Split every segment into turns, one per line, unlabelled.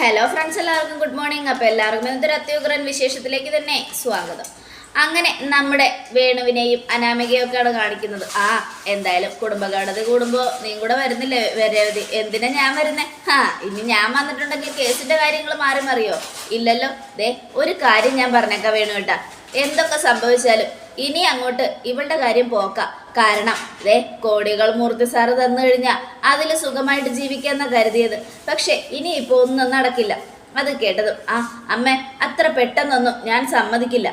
Hello friends എല്ലാവർക്കും good morning അപ്പോൾ എല്ലാവർക്കും ഇന്നത്തെ അത്യുഗ്രൻ വിശേഷത്തിലേക്ക് തന്നെ സ്വാഗതം. അങ്ങനെ നമ്മുടെ വേണുവിനെയും അനാമികയും ഒക്കെയാണ് കാണിക്കുന്നത്. ആ എന്തായാലും കുടുംബഗാഠത കൂടുമ്പോൾ നീ കൂടെ വരുന്നില്ലേ? വരവതി എന്തിനാ ഞാൻ വരുന്നേ? ആ ഇനി ഞാൻ വന്നിട്ടുണ്ടെങ്കിൽ കേസിന്റെ കാര്യങ്ങൾ മാറി മറിയോ? ഇല്ലല്ലോ. ദേ ഒരു കാര്യം ഞാൻ പറഞ്ഞേക്കാം വേണു കേട്ടാ എന്തൊക്കെ സംഭവിച്ചാലും ഇനി അങ്ങോട്ട് ഇവളുടെ കാര്യം പോക്ക. കാരണം ദേ കോടികൾ മൂർത്തി സാറ് തന്നു കഴിഞ്ഞാൽ അതിൽ സുഖമായിട്ട് ജീവിക്കാന്ന കരുതിയത്. പക്ഷെ ഇനി ഇപ്പൊ ഒന്നും നടക്കില്ല. അത് കേട്ടതും ആ അമ്മ അത്ര പെട്ടെന്നൊന്നും ഞാൻ സമ്മതിക്കില്ല.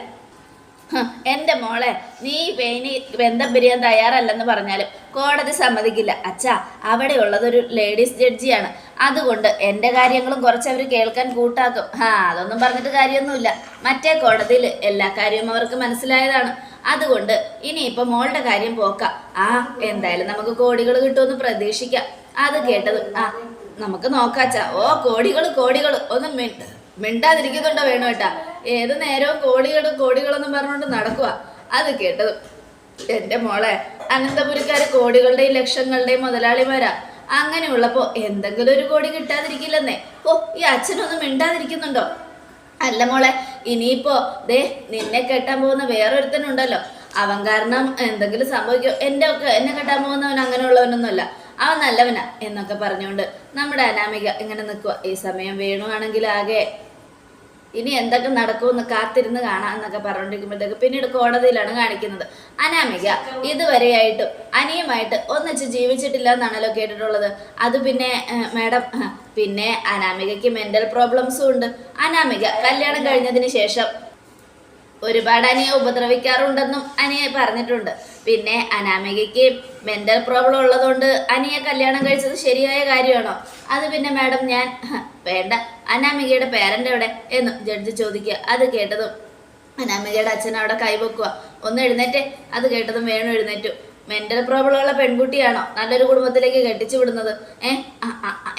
എന്റെ മോളെ നീ വേനി ബന്ധം പിരിയാൻ തയ്യാറല്ലെന്ന് പറഞ്ഞാലും കോടതി സമ്മതിക്കില്ല. അച്ഛാ അവിടെ ഉള്ളതൊരു ലേഡീസ് ജഡ്ജിയാണ് അതുകൊണ്ട് എന്റെ കാര്യങ്ങളും കുറച്ച് അവർ കേൾക്കാൻ കൂട്ടാക്കും. ആ അതൊന്നും പറഞ്ഞിട്ട് കാര്യമൊന്നുമില്ല. മറ്റേ കോടതിയിൽ എല്ലാ കാര്യവും അവർക്ക് മനസ്സിലായതാണ്. അതുകൊണ്ട് ഇനി ഇപ്പൊ മോളുടെ കാര്യം പോക്കാം. ആ എന്തായാലും നമുക്ക് കോടികൾ കിട്ടുമെന്ന് പ്രതീക്ഷിക്കാം. അത് കേട്ടത് ആ നമുക്ക് നോക്കാച്ചാ ഓ കോടികൾ കോടികൾ ഒന്ന് മിണ്ട മിണ്ടാതിരിക്കുന്നുണ്ടോ വേണോ കേട്ടാ ഏത് നേരവും കോടികളും കോടികളെന്നും പറഞ്ഞുകൊണ്ട് നടക്കുക അത് കേട്ടത് എന്റെ മോളെ അനന്തപുരിക്കാര് കോടികളുടെയും ലക്ഷങ്ങളുടെയും മുതലാളിമാരാ. അങ്ങനെയുള്ളപ്പോ എന്തെങ്കിലും ഒരു കോടി കിട്ടാതിരിക്കില്ലെന്നേ. ഓ ഈ അച്ഛനൊന്നും മിണ്ടാതിരിക്കുന്നുണ്ടോ? അല്ല മോളെ ഇനിയിപ്പോ ദേ നിന്നെ കെട്ടാൻ പോകുന്ന വേറൊരുത്തനുണ്ടല്ലോ. അവൻ കാരണം എന്തെങ്കിലും സംഭവിക്കോ? എന്റെ ഒക്കെ എന്നെ കെട്ടാൻ പോകുന്നവൻ അങ്ങനെയുള്ളവനൊന്നുമല്ല. അവൻ നല്ലവനാ എന്നൊക്കെ പറഞ്ഞുകൊണ്ട് നമ്മുടെ അനാമിക ഇങ്ങനെ നിൽക്കുക ഈ സമയം വേണുവാണെങ്കിൽ ആകെ ഇനി എന്തൊക്കെ നടക്കുമെന്ന് കാത്തിരുന്ന് കാണാം എന്നൊക്കെ പറഞ്ഞുകൊണ്ടിരിക്കുമ്പോഴത്തേക്ക് പിന്നീട് കോടതിയിലാണ് കാണിക്കുന്നത്. അനാമിക ഇതുവരെയായിട്ടും അനിയുമായിട്ട് ഒന്നിച്ച് ജീവിച്ചിട്ടില്ല എന്നാണല്ലോ കേട്ടിട്ടുള്ളത്. അത് പിന്നെ മാഡം പിന്നെ അനാമികയ്ക്ക് മെന്റൽ പ്രോബ്ലംസും ഉണ്ട്. അനാമിക കല്യാണം കഴിഞ്ഞതിന് ശേഷം ഒരുപാട് അനിയെ ഉപദ്രവിക്കാറുണ്ടെന്നും അനിയെ പറഞ്ഞിട്ടുണ്ട്. പിന്നെ അനാമികയ്ക്ക് മെന്റൽ പ്രോബ്ലം ഉള്ളതുകൊണ്ട് അനിയെ കല്യാണം കഴിച്ചത് ശരിയായ കാര്യമാണോ? അത് പിന്നെ മാഡം ഞാൻ വേണ്ട. അനാമികയുടെ പേരന്റ് എവിടെ? എന്ന് ജഡ്ജ് ചോദിക്കുക. അത് കേട്ടതും അനാമികയുടെ അച്ഛൻ അവിടെ കൈവെക്കുക. ഒന്ന് എഴുന്നേറ്റേ. അത് കേട്ടതും വേണം എഴുന്നേറ്റു. മെന്റൽ പ്രോബ്ലം ഉള്ള പെൺകുട്ടിയാണോ? നല്ലൊരു കുടുംബത്തിലേക്ക് കെട്ടിച്ചു വിടുന്നത്. ഏഹ്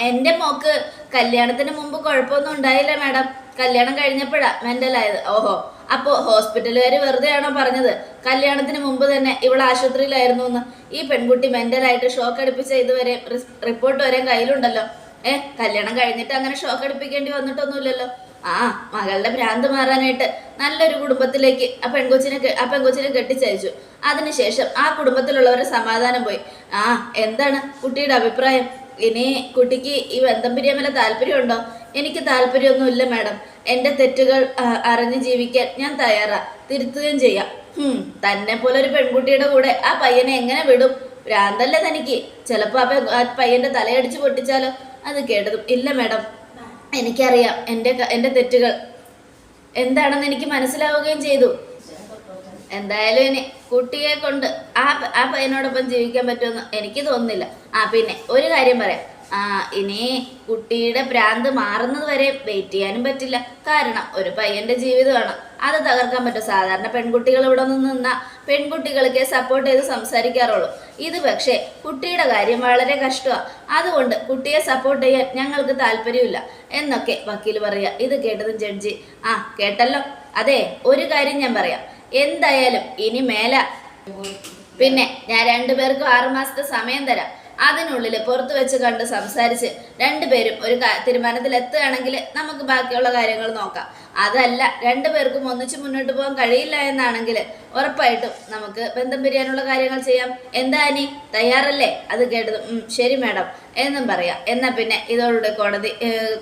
എന്റെ മോക്ക് കല്യാണത്തിന് മുമ്പ് കുഴപ്പമൊന്നും ഉണ്ടായില്ല മാഡം കല്യാണം കഴിഞ്ഞപ്പോഴാ മെന്റലായത് ഓഹോ. അപ്പോ ഹോസ്പിറ്റലുകാര് വെറുതെ ആണോ പറഞ്ഞത്? കല്യാണത്തിന് മുമ്പ് തന്നെ ഇവൾ ആശുപത്രിയിലായിരുന്നു എന്ന് ഈ പെൺകുട്ടി മെന്റലായിട്ട് ഷോക്ക് അടിപ്പിച്ച ഇതുവരെ റിപ്പോർട്ട് വരെ കയ്യിലുണ്ടല്ലോ. ഏ കല്യാണം കഴിഞ്ഞിട്ട് അങ്ങനെ ഷോക്ക് അടിപ്പിക്കേണ്ടി വന്നിട്ടൊന്നുമില്ലല്ലോ. ആ മകളുടെ ഭ്രാന്ത് മാറാനായിട്ട് നല്ലൊരു കുടുംബത്തിലേക്ക് ആ പെൺകൊച്ചിനെ ആ പെൺകൊച്ചിനെ കെട്ടിച്ചയച്ചു. അതിനുശേഷം ആ കുടുംബത്തിലുള്ളവരുടെ സമാധാനം പോയി. ആ എന്താണ് കുട്ടിയുടെ അഭിപ്രായം? ഇനി കുട്ടിക്ക് ഈ ബന്ധം പിരിയാൻ വല്ല താല്പര്യമുണ്ടോ? എനിക്ക് താല്പര്യമൊന്നുമില്ല മാഡം. എന്റെ തെറ്റുകൾ അറിഞ്ഞ് ജീവിക്കാൻ ഞാൻ തയ്യാറാ. തിരുത്തുകയും ചെയ്യാം. തന്നെ പോലെ ഒരു പെൺകുട്ടിയുടെ കൂടെ ആ പയ്യനെ എങ്ങനെ വിടും? ഭ്രാന്തല്ലേ തനിക്ക്. ചിലപ്പോൾ ആ പയ്യന്റെ തലയടിച്ച് പൊട്ടിച്ചാലോ? അത് കേട്ടതും. ഇല്ല മാഡം. എനിക്കറിയാം എന്റെ എന്റെ തെറ്റുകൾ. എന്താണെന്ന് എനിക്ക് മനസ്സിലാവുകയും ചെയ്തു. എന്തായാലും ഇനി കുട്ടിയെ കൊണ്ട് ആ ആ പയ്യനോടൊപ്പം ജീവിക്കാൻ പറ്റുമെന്ന് എനിക്ക് തോന്നുന്നില്ല. ആ പിന്നെ ഒരു കാര്യം പറയാം. ആ ഇനി കുട്ടിയുടെ ഭ്രാന്ത് മാറുന്നത് വരെ വെയിറ്റ് ചെയ്യാനും പറ്റില്ല. കാരണം ഒരു പയ്യന്റെ ജീവിതമാണ്. അത് തകർക്കാൻ പറ്റും. സാധാരണ പെൺകുട്ടികൾ ഇവിടെ നിന്ന് നിന്നാ പെൺകുട്ടികൾക്ക് സപ്പോർട്ട് ചെയ്ത് സംസാരിക്കാറുള്ളൂ. ഇത് പക്ഷേ കുട്ടിയുടെ കാര്യം വളരെ കഷ്ടമാണ് അതുകൊണ്ട് കുട്ടിയെ സപ്പോർട്ട് ചെയ്യാൻ ഞങ്ങൾക്ക് താല്പര്യമില്ല. എന്നൊക്കെ വക്കീൽ പറയുക. ഇത് കേട്ടതും ജഡ്ജി. ആ കേട്ടല്ലോ. അതെ ഒരു കാര്യം ഞാൻ പറയാം. എന്തായാലും ഇനി മേല. പിന്നെ ഞാൻ രണ്ടുപേർക്കും ആറുമാസത്തെ സമയം തരാം. അതിനുള്ളിൽ പുറത്ത് വെച്ച് കണ്ട് സംസാരിച്ച് രണ്ടുപേരും ഒരു തീരുമാനത്തിൽ എത്തുകയാണെങ്കിൽ നമുക്ക് ബാക്കിയുള്ള കാര്യങ്ങൾ നോക്കാം. അതല്ല രണ്ടുപേർക്കും ഒന്നിച്ച് മുന്നോട്ട് പോകാൻ കഴിയില്ല എന്നാണെങ്കിൽ ഉറപ്പായിട്ടും നമുക്ക് ബന്ധം പിരിയാനുള്ള കാര്യങ്ങൾ ചെയ്യാം. എന്താ അനി? തയ്യാറല്ലേ? അത് കേട്ടത് ശരി മാഡം എന്നും പറയാം. എന്നാ പിന്നെ ഇതോടുകൂടെ കോടതി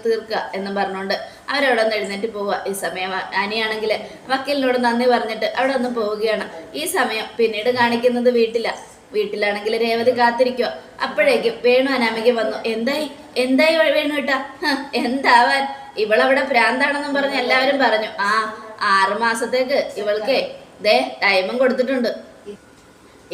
തീർക്കുക എന്നും പറഞ്ഞുകൊണ്ട് അവരവിടെ ഒന്ന് എഴുന്നേറ്റ് പോവുക. ഈ സമയം അനിയാണെങ്കിൽ വക്കീലിനോട് നന്ദി പറഞ്ഞിട്ട് അവിടെ ഒന്ന് പോവുകയാണ്. ഈ സമയം പിന്നീട് കാണിക്കുന്നത് വീട്ടിലാണ് വീട്ടിലാണെങ്കിൽ രേവതി കാത്തിരിക്കുക അപ്പോഴേക്കും വേണു അനാമിക വന്നു. എന്തായി? എന്തായി വേണു കേട്ടാ എന്താവാൻ? ഇവളവിടെ ഭ്രാന്താണെന്നും പറഞ്ഞ് എല്ലാവരും പറഞ്ഞു. ആ ആറു മാസത്തേക്ക് ഇവൾക്ക് ദേ ടൈമും കൊടുത്തിട്ടുണ്ട്.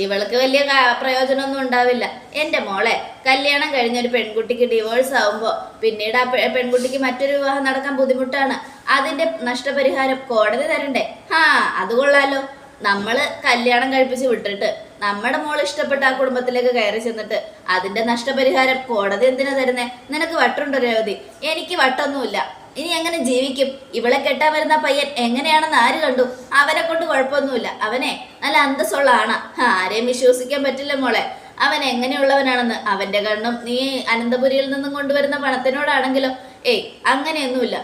ഇവൾക്ക് വലിയ പ്രയോജനമൊന്നും ഉണ്ടാവില്ല. എന്റെ മോളെ കല്യാണം കഴിഞ്ഞ ഒരു പെൺകുട്ടിക്ക് ഡിവോഴ്സ് ആവുമ്പോൾ പിന്നീട് ആ പെൺകുട്ടിക്ക് മറ്റൊരു വിവാഹം നടക്കാൻ ബുദ്ധിമുട്ടാണ്. അതിന്റെ നഷ്ടപരിഹാരം കോടതി തരണ്ടേ? ഹാ അത് കൊള്ളാലോ. നമ്മൾ കല്യാണം കഴിപ്പിച്ച് വിട്ടിട്ട് നമ്മുടെ മോൾ ഇഷ്ടപ്പെട്ട ആ കുടുംബത്തിലേക്ക് കയറി ചെന്നിട്ട് അതിന്റെ നഷ്ടപരിഹാരം കോടതി എന്തിനാ തരുന്നേ? നിനക്ക് വട്ടുണ്ടോ രേവതി എനിക്ക് വട്ടൊന്നുമില്ല. ഇനി എങ്ങനെ ജീവിക്കും? ഇവളെ കെട്ടാൻ വരുന്ന പയ്യൻ എങ്ങനെയാണെന്ന് ആര് കണ്ടു? അവനെ കൊണ്ട് കുഴപ്പമൊന്നുമില്ല. അവനെ നല്ല അന്തസ്സുള്ള ആണാ. ആരെയും വിശ്വസിക്കാൻ പറ്റില്ല മോളെ. അവൻ എങ്ങനെയുള്ളവനാണെന്ന് അവന്റെ കണ്ണും നീ അനന്തപുരിയിൽ നിന്നും കൊണ്ടുവരുന്ന പണത്തിനോടാണെങ്കിലോ? ഏയ് അങ്ങനെയൊന്നുമില്ല.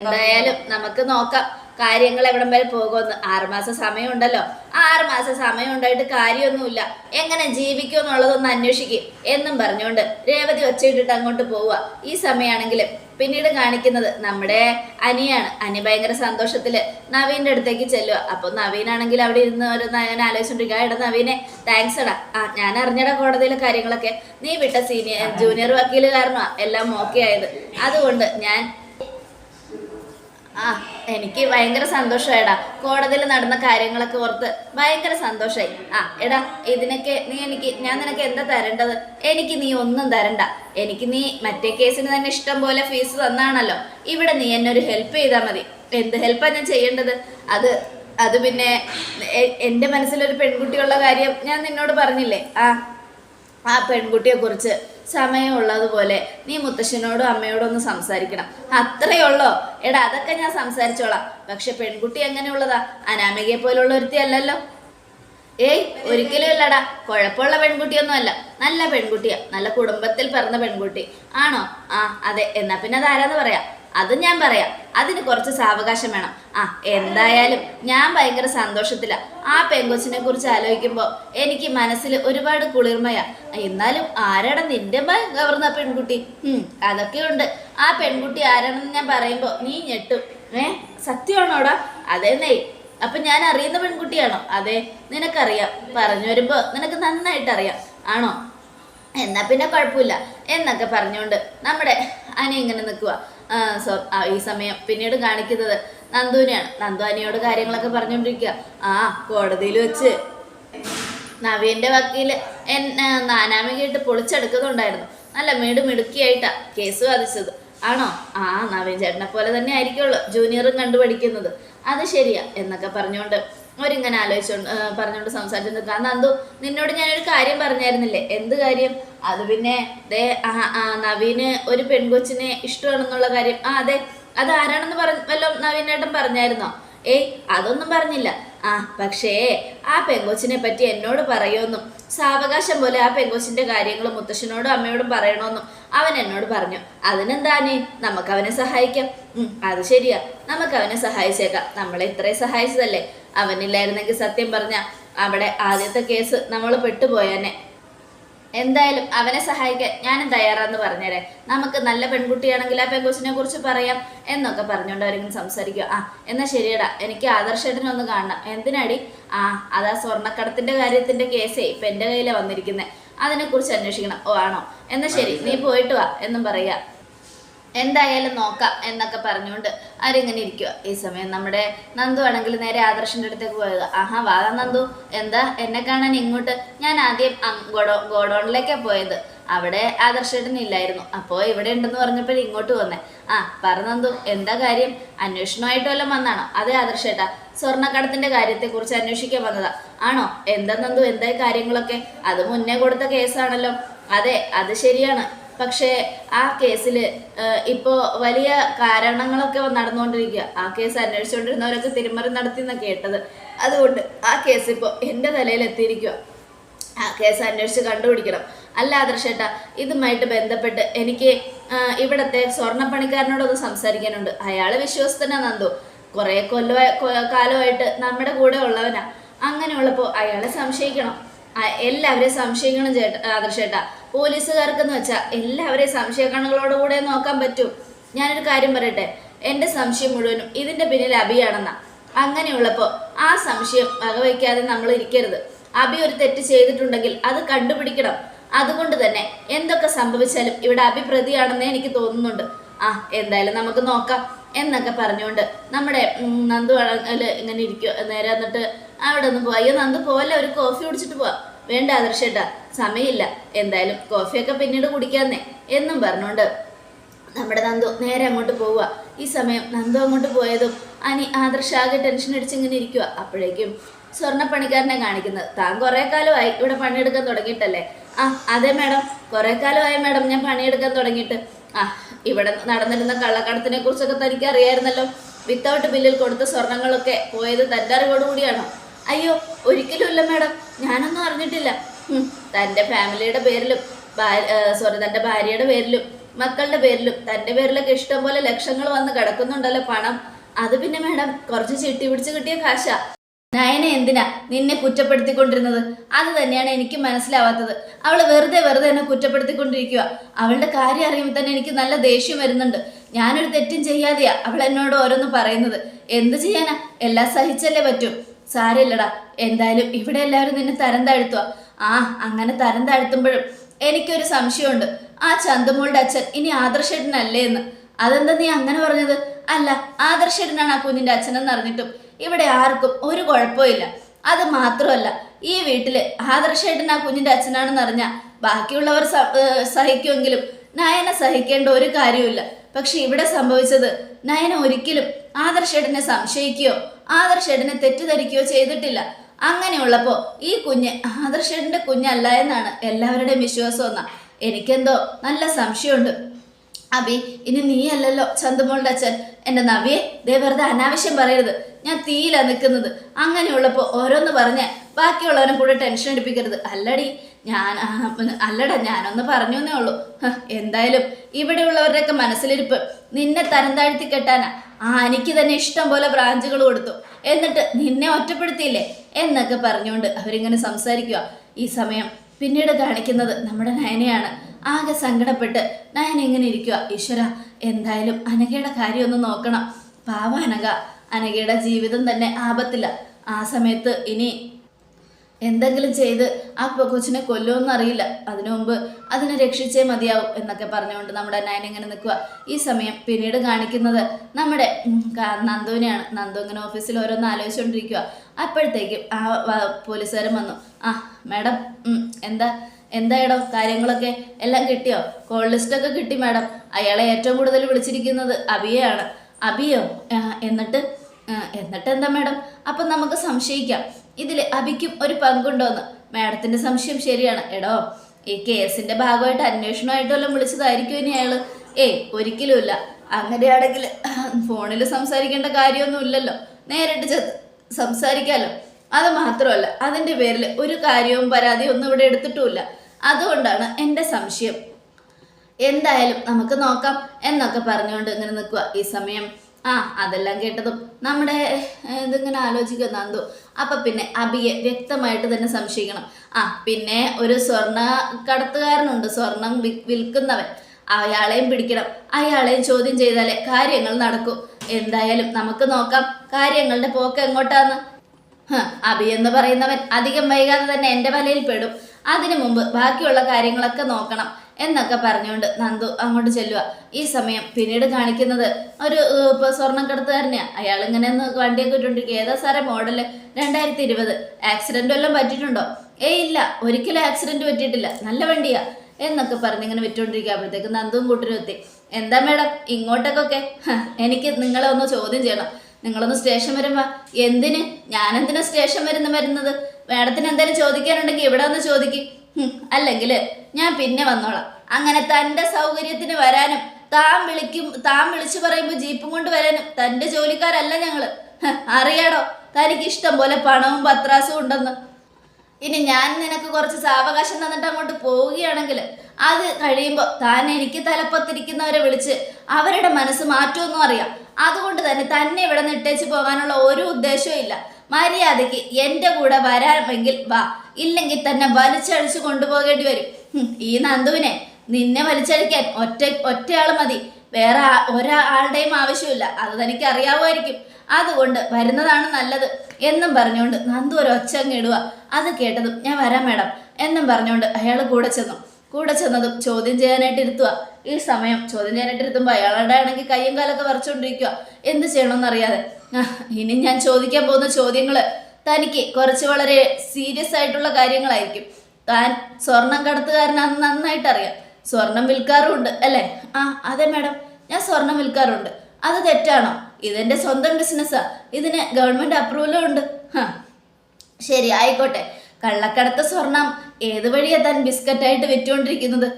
എന്തായാലും നമുക്ക് നോക്കാം. കാര്യങ്ങൾ എവിടം വരെ പോകുമെന്ന്. ആറുമാസം സമയമുണ്ടല്ലോ. ആറുമാസം സമയം ഉണ്ടായിട്ട് കാര്യമൊന്നുമില്ല. എങ്ങനെ ജീവിക്കും എന്നുള്ളതൊന്ന് അന്വേഷിക്കും. എന്നും പറഞ്ഞുകൊണ്ട് രേവതി ഒച്ചയിട്ടിട്ട് അങ്ങോട്ട് പോവുക. ഈ സമയമാണെങ്കിലും പിന്നീട് കാണിക്കുന്നത് നമ്മുടെ അനിയാണ്. അനി ഭയങ്കര സന്തോഷത്തിൽ നവീന്റെ അടുത്തേക്ക് ചെല്ലുക. അപ്പൊ നവീനാണെങ്കിൽ അവിടെ ഇരുന്ന് ഒരു ഞാൻ ആലോചിച്ചോണ്ടിരിക്കുക എടാ നവീനെ താങ്ക്സ് എടാ. ആ ഞാൻ അറിഞ്ഞടാ കോടതിയിലെ കാര്യങ്ങളൊക്കെ. നീ വിട്ട സീനിയർ ജൂനിയർ വക്കീൽ കാരണമാ എല്ലാം ഓക്കെ ആയത്. അതുകൊണ്ട് ഞാൻ ആ എനിക്ക് ഭയങ്കര സന്തോഷമായിടാ കോടതിയിൽ നടന്ന കാര്യങ്ങളൊക്കെ ഓർത്ത് ഭയങ്കര സന്തോഷമായി ആ എടാ ഇതിനൊക്കെ നീ എനിക്ക് ഞാൻ നിനക്ക് എന്താ തരേണ്ടത്? എനിക്ക് നീ ഒന്നും തരണ്ട. എനിക്ക് നീ മറ്റേ കേസിന് തന്നെ ഇഷ്ടം പോലെ ഫീസ് തന്നാണല്ലോ. ഇവിടെ നീ എന്നെ ഒരു ഹെൽപ്പ് ചെയ്താൽ മതി. എന്ത് ഹെൽപ്പാണ് ഞാൻ ചെയ്യേണ്ടത്? അത് അത് പിന്നെ എന്റെ മനസ്സിലൊരു പെൺകുട്ടിയുള്ള കാര്യം ഞാൻ നിന്നോട് പറഞ്ഞില്ലേ? ആ. ആ പെൺകുട്ടിയെ കുറിച്ച് സമയമുള്ളതുപോലെ നീ മുത്തശ്ശനോടും അമ്മയോടും ഒന്ന് സംസാരിക്കണം. അത്രയേ ഉള്ളോ? എടാ അതൊക്കെ ഞാൻ സംസാരിച്ചോളാം. പക്ഷെ പെൺകുട്ടി എങ്ങനെയുള്ളതാ? അനാമികയെ പോലുള്ള ഒരുത്തി അല്ലല്ലോ. ഏയ് ഒരിക്കലും ഇല്ലടാ. കുഴപ്പമുള്ള പെൺകുട്ടിയൊന്നും അല്ല നല്ല പെൺകുട്ടിയാ. നല്ല കുടുംബത്തിൽ പിറന്ന പെൺകുട്ടി. ആണോ? ആ അതെ. എന്നാ പിന്നെ അതാരാന്ന് പറയാം? അത് ഞാൻ പറയാം. അതിന് കുറച്ച് സാവകാശം വേണം. ആ എന്തായാലും ഞാൻ ഭയങ്കര സന്തോഷത്തില. ആ പെങ്കൊച്ചിനെ കുറിച്ച് ആലോചിക്കുമ്പോൾ എനിക്ക് മനസ്സിൽ ഒരുപാട് കുളിർമയാ. എന്നാലും ആരാടാ നിന്റെ കവർന്ന പെൺകുട്ടി? അതൊക്കെ ഉണ്ട് ആ പെൺകുട്ടി ആരാണെന്ന് ഞാൻ പറയുമ്പോൾ നീ ഞെട്ടും. ഏ സത്യമാണോടാ? അതേന്നേ. അപ്പൊ ഞാൻ അറിയുന്ന പെൺകുട്ടിയാണോ? അതെ നിനക്കറിയാം. പറഞ്ഞു വരുമ്പോ നിനക്ക് നന്നായിട്ട് അറിയാം ആണോ? എന്നാ പിന്നെ കുഴപ്പമില്ല. എന്നൊക്കെ പറഞ്ഞുകൊണ്ട് നമ്മുടെ അനി ഇങ്ങനെ നിൽക്കുക ഈ സമയം പിന്നീട് കാണിക്കുന്നത് നന്ദുവിനെയാണ്. നന്ദു അനിയോട് കാര്യങ്ങളൊക്കെ പറഞ്ഞുകൊണ്ടിരിക്കുക ആ കോടതിയിൽ വെച്ച് നവീന്റെ വക്കീൽ എൻ നാനാമികയിട്ട് പൊളിച്ചെടുക്കുന്നുണ്ടായിരുന്നു. നല്ല മിടു മിടുക്കിയായിട്ടാ കേസ് വാദിച്ചത്. ആണോ? ആ നവീൻ ചേട്ടനെ പോലെ തന്നെ ആയിരിക്കുള്ളൂ ജൂനിയറും കണ്ടുപഠിക്കുന്നത്. അത് ശരിയാ എന്നൊക്കെ പറഞ്ഞുകൊണ്ട് അവരിങ്ങനെ പറഞ്ഞോണ്ട് പറഞ്ഞുകൊണ്ട് സംസാരിച്ചു കാരണം നന്ദു നിന്നോട് ഞാനൊരു കാര്യം പറഞ്ഞായിരുന്നില്ലേ? എന്ത് കാര്യം? അത് പിന്നെ ദേ നവീന് ഒരു പെൺകൊച്ചിനെ ഇഷ്ടമാണെന്നുള്ള കാര്യം. ആ അതെ അത് ആരാണെന്ന് പറഞ്ഞ വല്ലതും നവീനേട്ടൻ പറഞ്ഞായിരുന്നോ? ഏയ് അതൊന്നും പറഞ്ഞില്ല. ആ പക്ഷേ ആ പെങ്കൊച്ചിനെ പറ്റി എന്നോട് പറയുമെന്നും സാവകാശം പോലെ ആ പെങ്കൊച്ചിന്റെ കാര്യങ്ങൾ മുത്തശ്ശനോടും അമ്മയോടും പറയണമെന്നും അവൻ എന്നോട് പറഞ്ഞു. അതിനെന്താനേ നമുക്ക് അവനെ സഹായിക്കാം. അത് ശരിയാ. നമുക്ക് അവനെ സഹായിച്ചേക്കാം. നമ്മളെ ഇത്രയും സഹായിച്ചതല്ലേ? അവനില്ലായിരുന്നെങ്കിൽ സത്യം പറഞ്ഞ അവിടെ ആദ്യത്തെ കേസ് നമ്മൾ പെട്ടുപോയനെ. എന്തായാലും അവനെ സഹായിക്കാൻ ഞാനും തയ്യാറാന്ന് പറഞ്ഞേരെ. നമുക്ക് നല്ല പെൺകുട്ടിയാണെങ്കിൽ ആ പെൺകൊച്ചിനെ കുറിച്ച് പറയാം എന്നൊക്കെ പറഞ്ഞുകൊണ്ട് അവരെങ്കിലും സംസാരിക്കുക. ആ എന്നാ ശരിയടാ. എനിക്ക് ആദർശേട്ടനൊന്ന് കാണണം. എന്തിനാടി? ആ അതാ സ്വർണക്കടത്തിന്റെ കാര്യത്തിന്റെ കേസേ ഇപ്പൊ എന്റെ കയ്യിലാണ് വന്നിരിക്കുന്നത് അതിനെക്കുറിച്ച് അന്വേഷിക്കണം. ഓ ആണോ? എന്നാ ശരി നീ പോയിട്ട് വാ എന്നും പറയാ. എന്തായാലും നോക്കാം എന്നൊക്കെ പറഞ്ഞുകൊണ്ട് അവരിങ്ങനെ ഇരിക്കുക ഈ സമയം നമ്മുടെ നന്ദു ആണെങ്കിൽ നേരെ ആദർശിന്റെ അടുത്തേക്ക് പോയത്. ആഹാ വാ നന്ദു. എന്താ? എന്നെ കാണാൻ ഇങ്ങോട്ട്. ഞാൻ ആദ്യം ഗോഡോ ഗോഡൗണിലേക്കാണ് പോയത്. അവിടെ ആദർശേട്ടൻ ഇല്ലായിരുന്നു. അപ്പോൾ ഇവിടെ ഉണ്ടെന്ന് പറഞ്ഞപ്പോൾ ഇങ്ങോട്ട് വന്നേ. ആ പറ നന്ദു. എന്താ കാര്യം? അന്വേഷണമായിട്ട് വല്ലതും വന്നാണോ? അതെ ആദർശേട്ടാ. സ്വർണക്കടത്തിന്റെ കാര്യത്തെക്കുറിച്ച് അന്വേഷിക്കാൻ വന്നതാ. ആണോ? എന്താ നന്ദു? എന്താ കാര്യങ്ങളൊക്കെ? അത് മുന്നേ കൊടുത്ത കേസാണല്ലോ. അതെ അത് ശരിയാണ്. പക്ഷേ ആ കേസിൽ ഇപ്പോൾ വലിയ കാരണങ്ങളൊക്കെ നടന്നുകൊണ്ടിരിക്കുക. ആ കേസ് അന്വേഷിച്ചുകൊണ്ടിരുന്നവരൊക്കെ തിരുമറി നടത്തി എന്നാണ് കേട്ടത്. അതുകൊണ്ട് ആ കേസ് ഇപ്പോൾ എന്റെ തലയിൽ എത്തിയിരിക്കുക ആ കേസ് അന്വേഷിച്ച് കണ്ടുപിടിക്കണം. അല്ല ആദർശേട്ടാ ഇതുമായിട്ട് ബന്ധപ്പെട്ട് എനിക്ക് ഇവിടുത്തെ സ്വർണപ്പണിക്കാരനോടൊന്ന് സംസാരിക്കാനുണ്ട്. അയാൾ വിശ്വസ്തനാ നന്ദു. കുറേ കൊല്ലമായി കാലമായിട്ട് നമ്മുടെ കൂടെ ഉള്ളവനാ. അങ്ങനെയുള്ളപ്പോൾ അയാളെ സംശയിക്കണം. എല്ലാവരെയും സംശയങ്ങളും ചേട്ടാ ആദർശേട്ടാ. പോലീസുകാർക്കെന്ന് വെച്ചാൽ എല്ലാവരെയും കൂടെ നോക്കാൻ പറ്റും. ഞാനൊരു കാര്യം പറയട്ടെ? എന്റെ സംശയം മുഴുവനും ഇതിന്റെ പിന്നിൽ അഭിയാണെന്നാ അങ്ങനെയുള്ളപ്പോൾ ആ സംശയം വകവയ്ക്കാതെ നമ്മൾ ഇരിക്കരുത് അഭി ഒരു തെറ്റ് ചെയ്തിട്ടുണ്ടെങ്കിൽ അത് കണ്ടുപിടിക്കണം. അതുകൊണ്ട് തന്നെ എന്തൊക്കെ സംഭവിച്ചാലും ഇവിടെ അഭി പ്രതിയാണെന്നേ എനിക്ക് തോന്നുന്നുണ്ട്. ആ എന്തായാലും നമുക്ക് നോക്കാം. എന്നൊക്കെ പറഞ്ഞുകൊണ്ട് നമ്മുടെ നന്ദു ഇങ്ങനെ ഇരിക്കുക നേരെ എന്നിട്ട് അവിടെ ഒന്ന് പോവാ. അയ്യോ നന്ദു പോലെ ഒരു കോഫി കുടിച്ചിട്ട് പോവാ. വേണ്ട ആദർശേട്ടാ സമയമില്ല. എന്തായാലും കോഫിയൊക്കെ പിന്നീട് കുടിക്കാന്നേ എന്നും പറഞ്ഞുകൊണ്ട് നമ്മുടെ നന്ദു നേരെ അങ്ങോട്ട് പോവുക ഈ സമയം നന്ദു അങ്ങോട്ട് പോയതും അനി ആദർശ ആകെ ടെൻഷൻ അടിച്ച് ഇങ്ങനെ ഇരിക്കുക അപ്പോഴേക്കും സ്വർണപ്പണിക്കാരനെ കാണിക്കുന്നത്. താൻ കുറേ കാലമായി ഇവിടെ പണിയെടുക്കാൻ തുടങ്ങിയിട്ടല്ലേ? ആ അതെ മാഡം. കുറേ കാലമായി മാഡം ഞാൻ പണിയെടുക്കാൻ തുടങ്ങിയിട്ട്. ആ ഇവിടെ നടന്നിരുന്ന കള്ളക്കടത്തിനെ കുറിച്ചൊക്കെ തനിക്ക് അറിയായിരുന്നല്ലോ വിത്തൗട്ട് ബില്ലിൽ കൊടുത്ത സ്വർണങ്ങളൊക്കെ പോയത് തന്റെ അറിവോടുകൂടിയാണോ? അയ്യോ ഒരിക്കലും ഇല്ല മാഡം. ഞാനൊന്നും അറിഞ്ഞിട്ടില്ല. തന്റെ ഫാമിലിയുടെ പേരിലും സോറി തന്റെ ഭാര്യയുടെ പേരിലും മക്കളുടെ പേരിലും തന്റെ പേരിലൊക്കെ ഇഷ്ടം പോലെ ലക്ഷങ്ങൾ വന്ന് കിടക്കുന്നുണ്ടല്ലോ പണം. അത് പിന്നെ മാഡം കുറച്ച് ചിട്ടി പിടിച്ച് കിട്ടിയ കാശാ. നയന എന്തിനാ നിന്നെ കുറ്റപ്പെടുത്തിക്കൊണ്ടിരുന്നത്? അത് തന്നെയാണ് എനിക്ക് മനസ്സിലാവാത്തത്. അവൾ വെറുതെ വെറുതെ എന്നെ കുറ്റപ്പെടുത്തിക്കൊണ്ടിരിക്കുക അവളുടെ കാര്യം അറിയുമ്പോൾ തന്നെ എനിക്ക് നല്ല ദേഷ്യം വരുന്നുണ്ട്. ഞാനൊരു തെറ്റും ചെയ്യാതെയാ അവൾ എന്നോട് ഓരോന്ന് പറയുന്നത്. എന്ത് ചെയ്യാനാ? എല്ലാം സഹിച്ചല്ലേ പറ്റൂ. സാരമില്ലടാ. എന്തായാലും ഇവിടെ എല്ലാവരും നിന്നെ തരം താഴ്ത്തുക ആ അങ്ങനെ തരം താഴ്ത്തുമ്പോഴും എനിക്കൊരു സംശയമുണ്ട്. ആ ചന്തമോളുടെ അച്ഛൻ ഇനി ആദർശേട്ടനല്ലേ എന്ന്. അതെന്താ നീ അങ്ങനെ പറഞ്ഞത്? അല്ല ആദർശേട്ടനാണ് ആ കുഞ്ഞിന്റെ അച്ഛനെന്ന് അറിഞ്ഞിട്ടും. ഇവിടെ ആർക്കും ഒരു കുഴപ്പമില്ല. അത് മാത്രമല്ല ഈ വീട്ടിൽ ആദർശേട്ടൻ ആ കുഞ്ഞിന്റെ അച്ഛനാണെന്ന് അറിഞ്ഞ ബാക്കിയുള്ളവർ സഹിക്കുമെങ്കിലും നയന സഹിക്കേണ്ട ഒരു കാര്യമില്ല പക്ഷെ ഇവിടെ സംഭവിച്ചത് നയന ഒരിക്കലും ആദർശേട്ടനെ സംശയിക്കുകയോ ആദർശേട്ടനെ തെറ്റിദ്ധരിക്കുകയോ ചെയ്തിട്ടില്ല. അങ്ങനെയുള്ളപ്പോ ഈ കുഞ്ഞ് ആദർശേട്ടന്റെ കുഞ്ഞല്ല എന്നാണ് എല്ലാവരുടെയും വിശ്വാസം എന്നാ. എനിക്കെന്തോ നല്ല സംശയമുണ്ട്. അബി ഇനി നീയല്ലല്ലോ ചന്തുമോളുടെ അച്ഛൻ. എന്റെ നവിയെ ദേ വെറുതെ അനാവശ്യം പറയരുത്. ഞാൻ തീയിലാ നിൽക്കുന്നത്. അങ്ങനെയുള്ളപ്പോ ഓരോന്ന് പറഞ്ഞ് ബാക്കിയുള്ളവനെ കൂടെ ടെൻഷൻ എടുപ്പിക്കരുത് അല്ലടി ഞാൻ അല്ലട ഞാനൊന്ന് പറഞ്ഞു എന്നേ ഉള്ളൂ. എന്തായാലും എന്തായാലും ഇവിടെയുള്ളവരുടെയൊക്കെ മനസ്സിലിരിപ്പ് നിന്നെ തരം താഴ്ത്തി കെട്ടാനാ. ആ എനിക്ക് തന്നെ ഇഷ്ടം പോലെ ബ്രാഞ്ചുകൾ കൊടുത്തു. എന്നിട്ട് നിന്നെ ഒറ്റപ്പെടുത്തിയില്ലേ? എന്നൊക്കെ പറഞ്ഞുകൊണ്ട് അവരിങ്ങനെ സംസാരിക്കുക ഈ സമയം പിന്നീട് കാണിക്കുന്നത് നമ്മുടെ നയനയാണ്. ആകെ സങ്കടപ്പെട്ട് നയൻ എങ്ങനെ ഇരിക്കുക ഈശ്വര എന്തായാലും അനഘയുടെ കാര്യം ഒന്ന് നോക്കണം. പാവ അനഘ അനഘയുടെ ജീവിതം തന്നെ ആപത്തില്ല ആ സമയത്ത് ഇനി എന്തെങ്കിലും ചെയ്ത് ആ കൊച്ചിനെ കൊല്ലുമെന്ന് അറിയില്ല. അതിനു മുമ്പ് അതിനെ രക്ഷിച്ചേ മതിയാവും എന്നൊക്കെ പറഞ്ഞുകൊണ്ട് നമ്മുടെ നയൻ ഇങ്ങനെ നിൽക്കുക ഈ സമയം പിന്നീട് കാണിക്കുന്നത് നമ്മുടെ നന്ദുവിനെയാണ്. നന്ദു ഇങ്ങനെ ഓഫീസിൽ ഓരോന്ന് ആലോചിച്ചുകൊണ്ടിരിക്കുക അപ്പോഴത്തേക്കും ആ പോലീസുകാരും പോലീസുകാരൻ വന്നു. ആ മാഡം ഉം, എന്താ എന്തായിടോ കാര്യങ്ങളൊക്കെ? എല്ലാം കിട്ടിയോ? കോൾ ലിസ്റ്റൊക്കെ കിട്ടി മാഡം അയാളെ ഏറ്റവും കൂടുതൽ വിളിച്ചിരിക്കുന്നത് അബിയാണ് അബിയോ? എന്നിട്ട്? എന്നിട്ട് എന്താ മാഡം അപ്പം നമുക്ക് സംശയിക്കാം. ഇതിൽ അബിക്കും ഒരു പങ്കുണ്ടോന്ന്. മാഡത്തിന്റെ സംശയം ശരിയാണ്. എടോ ഈ കേസിന്റെ ഭാഗമായിട്ട് അന്വേഷണമായിട്ട് വല്ലതും വിളിച്ചതായിരിക്കും ഇനി അയാൾ ഏയ് ഒരിക്കലുമില്ല അങ്ങനെയാണെങ്കിൽ ഫോണിൽ സംസാരിക്കേണ്ട കാര്യമൊന്നും ഇല്ലല്ലോ. നേരിട്ട് ചെ സംസാരിക്കാലോ. അത് മാത്രമല്ല അതിന്റെ പേരിൽ ഒരു കാര്യവും പരാതിയും ഒന്നും ഇവിടെ എടുത്തിട്ടുമില്ല. അതുകൊണ്ടാണ് എന്റെ സംശയം. എന്തായാലും നമുക്ക് നോക്കാം എന്നൊക്കെ പറഞ്ഞുകൊണ്ട് ഇങ്ങനെ നിൽക്കുക ഈ സമയം. ആ അതെല്ലാം കേട്ടതും നമ്മുടെ ഇതിങ്ങനെ ആലോചിക്കുക നന്ദു. അപ്പൊ പിന്നെ അബിയെ വ്യക്തമായിട്ട് തന്നെ സംശയിക്കണം. ആ പിന്നെ ഒരു സ്വർണ കടത്തുകാരനുണ്ട് സ്വർണം വിൽക്കുന്നവൻ. അയാളെയും പിടിക്കണം. അയാളെയും ചോദ്യം ചെയ്താലേ കാര്യങ്ങൾ നടക്കൂ. എന്തായാലും നമുക്ക് നോക്കാം കാര്യങ്ങളുടെ പോക്ക് എങ്ങോട്ടാന്ന്. അബി എന്ന് പറയുന്നവൻ അധികം വൈകാതെ തന്നെ എന്റെ വലയിൽ പെടും. അതിനു മുമ്പ് ബാക്കിയുള്ള കാര്യങ്ങളൊക്കെ നോക്കണം എന്നൊക്കെ പറഞ്ഞുകൊണ്ട് നന്ദു അങ്ങോട്ട് ചെല്ലുക. ഈ സമയം പിന്നീട് കാണിക്കുന്നത് ഒരു ഇപ്പൊ സ്വർണം കടത്തുകാരനെയാ അയാൾ ഇങ്ങനെ ഒന്ന് വണ്ടിയൊക്കെ ഇട്ടുണ്ടെങ്കിൽ ഏതാ സാറേ മോഡൽ രണ്ടായിരത്തി ഇരുപത് ആക്സിഡന്റ് വല്ലതും പറ്റിയിട്ടുണ്ടോ? ഏയ് ഇല്ല ഒരിക്കലും ആക്സിഡന്റ് പറ്റിയിട്ടില്ല. നല്ല വണ്ടിയാ എന്നൊക്കെ പറഞ്ഞ് ഇങ്ങനെ വിറ്റുകൊണ്ടിരിക്കുക നന്ദുവും കൂട്ടരും എത്തി. എന്താ മേഡം ഇങ്ങോട്ടൊക്കെ എനിക്ക് നിങ്ങളെ ഒന്ന് ചോദ്യം ചെയ്യണം. നിങ്ങളൊന്ന് സ്റ്റേഷൻ വരുമ്പോ എന്തിന്? ഞാനെന്തിനാ സ്റ്റേഷൻ വരുന്ന വരുന്നത്? മാഡത്തിന് എന്തെങ്കിലും ചോദിക്കാനുണ്ടെങ്കിൽ ഇവിടെ ഒന്ന് ചോദിക്കും. അല്ലെങ്കിൽ ഞാൻ പിന്നെ വന്നോളാം. അങ്ങനെ തന്റെ സൗകര്യത്തിന് വരാനും താൻ വിളിക്കും താൻ വിളിച്ചു പറയുമ്പോൾ ജീപ്പും കൊണ്ട് വരാനും തന്റെ ജോലിക്കാരല്ല ഞങ്ങൾ. ഹ, അറിയാടോ തനിക്ക് ഇഷ്ടം പോലെ പണവും പത്രാസും ഉണ്ടെന്ന്. ഇനി ഞാൻ നിനക്ക് കുറച്ച് സാവകാശം തന്നിട്ട് അങ്ങോട്ട് പോവുകയാണെങ്കിൽ അത് കഴിയുമ്പോൾ താൻ എനിക്ക് തലപ്പത്തിരിക്കുന്നവരെ വിളിച്ച് അവരുടെ മനസ്സ് മാറ്റുമെന്നും അറിയാം. അതുകൊണ്ട് തന്നെ തന്നെ ഇവിടെ നിട്ടേച്ച് പോകാനുള്ള ഒരു ഉദ്ദേശവും ഇല്ല. മര്യാദയ്ക്ക് എന്റെ കൂടെ വരാമെങ്കിൽ വാ. ഇല്ലെങ്കിൽ തന്നെ വലിച്ചടിച്ചു കൊണ്ടുപോകേണ്ടി വരും. ഈ നന്ദുവിനെ നിന്നെ വലിച്ചഴിക്കാൻ ഒറ്റ ഒറ്റയാൾ മതി. വേറെ ഒരാളുടെയും ആവശ്യമില്ല. അത് തനിക്ക് അറിയാവുമായിരിക്കും അതുകൊണ്ട് വരുന്നതാണ് നല്ലത് എന്നും പറഞ്ഞുകൊണ്ട് നന്ദു ഒരു ഒച്ച ഇടുക. അത് കേട്ടതും ഞാൻ വരാം മേഡം എന്നും പറഞ്ഞുകൊണ്ട് അയാൾ കൂടെ ചെന്നു. കൂടെ ചെന്നതും ചോദ്യം ചെയ്യാനായിട്ട് ഇരുത്തുക. ഈ സമയം ചോദ്യം ചെയ്യാനായിട്ട് ഇരുത്തുമ്പോൾ അയാളുടെ ആണെങ്കിൽ കയ്യും കാലൊക്കെ വരച്ചുകൊണ്ടിരിക്കുക എന്ത് ചെയ്യണമെന്ന് അറിയാതെ ആ, ഇനി ഞാൻ ചോദിക്കാൻ പോകുന്ന ചോദ്യങ്ങൾ തനിക്ക് കുറച്ച് വളരെ സീരിയസ് ആയിട്ടുള്ള കാര്യങ്ങളായിരിക്കും. താൻ സ്വർണം കടത്തുകാരനാന്ന് നന്നായിട്ട് അറിയാം. സ്വർണം വിൽക്കാറുമുണ്ട് അല്ലേ? ആ അതെ മാഡം. ഞാൻ സ്വർണം വിൽക്കാറുണ്ട്. അത് തെറ്റാണോ? ഇതെന്റെ സ്വന്തം ബിസിനസ്സാ ഇതിന് ഗവൺമെന്റ് അപ്രൂവലും ഉണ്ട്. ശരി ആയിക്കോട്ടെ. കള്ളക്കടത്ത സ്വർണം ഏത് വഴിയാ താൻ ബിസ്ക്കറ്റായിട്ട് വിറ്റുകൊണ്ടിരിക്കുന്നത്?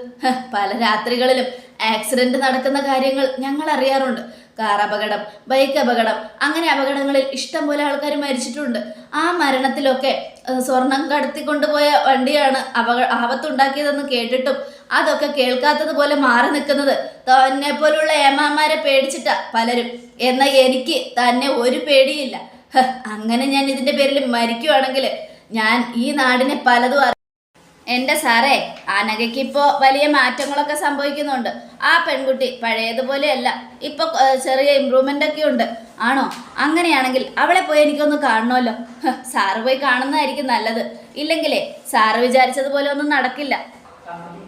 പല രാത്രികളിലും ആക്സിഡന്റ് നടക്കുന്ന കാര്യങ്ങൾ ഞങ്ങൾ അറിയാറുണ്ട്. കാർ അപകടം ബൈക്ക് അപകടം അങ്ങനെ അപകടങ്ങളിൽ ഇഷ്ടം പോലെ ആൾക്കാർ മരിച്ചിട്ടുണ്ട്. ആ മരണത്തിലൊക്കെ സ്വർണം കടത്തിക്കൊണ്ടുപോയ വണ്ടിയാണ് അപക ആപത്തുണ്ടാക്കിയതെന്ന് കേട്ടിട്ടും അതൊക്കെ കേൾക്കാത്തതുപോലെ മാറി നിൽക്കുന്നത്. തന്നെ പോലുള്ള ഏമാമാരെ പേടിച്ചിട്ടാ പലരും. എന്നാൽ എനിക്ക് തന്നെ ഒരു പേടിയില്ല. അങ്ങനെ ഞാൻ ഇതിന്റെ പേരിൽ മരിക്കുവാണെങ്കിൽ ഞാൻ ഈ നാടിനെ പലതും എന്റെ സാറേ അനഘയ്ക്ക് ഇപ്പോ വലിയ മാറ്റങ്ങളൊക്കെ സംഭവിക്കുന്നുണ്ട്. ആ പെൺകുട്ടി പഴയതുപോലെയല്ല ഇപ്പൊ ചെറിയ ഇമ്പ്രൂവ്മെന്റ് ഒക്കെ ഉണ്ട്. ആണോ? അങ്ങനെയാണെങ്കിൽ അവളെ പോയി എനിക്കൊന്ന് കാണണമല്ലോ. സാറ് പോയി കാണുന്നതായിരിക്കും നല്ലത്. ഇല്ലെങ്കിലേ സാറ് വിചാരിച്ചതുപോലെ ഒന്നും നടക്കില്ല.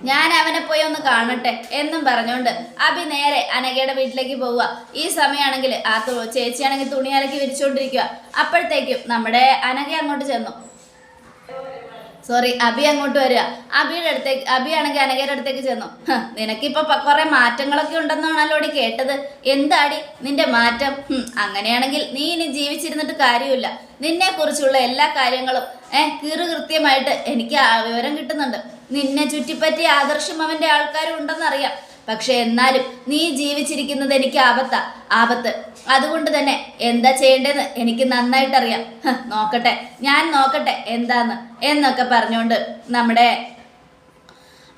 ഞാൻ അവനെ പോയി ഒന്ന് കാണട്ടെ എന്നും പറഞ്ഞുകൊണ്ട് അഭി നേരെ അനഘയുടെ വീട്ടിലേക്ക് പോവുക. ഈ സമയമാണെങ്കിൽ ആ ചേച്ചിയാണെങ്കിൽ തുണി അലക്കി വിരിച്ചുകൊണ്ടിരിക്കുക. അപ്പോഴത്തേക്കും നമ്മുടെ അനഘ അങ്ങോട്ട് ചെന്നു. സോറി അബി അങ്ങോട്ട് വരിക. അബിയുടെ അടുത്തേക്ക് അബി ആണെങ്കിൽ അനകയുടെ അടുത്തേക്ക് ചെന്നു. നിനക്കിപ്പോ കുറെ മാറ്റങ്ങളൊക്കെ ഉണ്ടെന്നാണല്ലോ ഇവിടെ കേട്ടത്. എന്താടി നിന്റെ മാറ്റം? അങ്ങനെയാണെങ്കിൽ നീ ഇനി ജീവിച്ചിരുന്നിട്ട് കാര്യമില്ല. നിന്നെ കുറിച്ചുള്ള എല്ലാ കാര്യങ്ങളും ഏഹ് കീറ് കൃത്യമായിട്ട് എനിക്ക് വിവരം കിട്ടുന്നുണ്ട്. നിന്നെ ചുറ്റിപ്പറ്റി ആദർശം അവന്റെ ആൾക്കാരും ഉണ്ടെന്നറിയാം. പക്ഷെ എന്നാലും നീ ജീവിച്ചിരിക്കുന്നത് എനിക്ക് ആപത്ത ആപത്ത്. അതുകൊണ്ട് തന്നെ എന്താ ചെയ്യേണ്ടതെന്ന് എനിക്ക് നന്നായിട്ട് അറിയാം നോക്കട്ടെ ഞാൻ നോക്കട്ടെ എന്താന്ന് എന്നൊക്കെ പറഞ്ഞുകൊണ്ട് നമ്മുടെ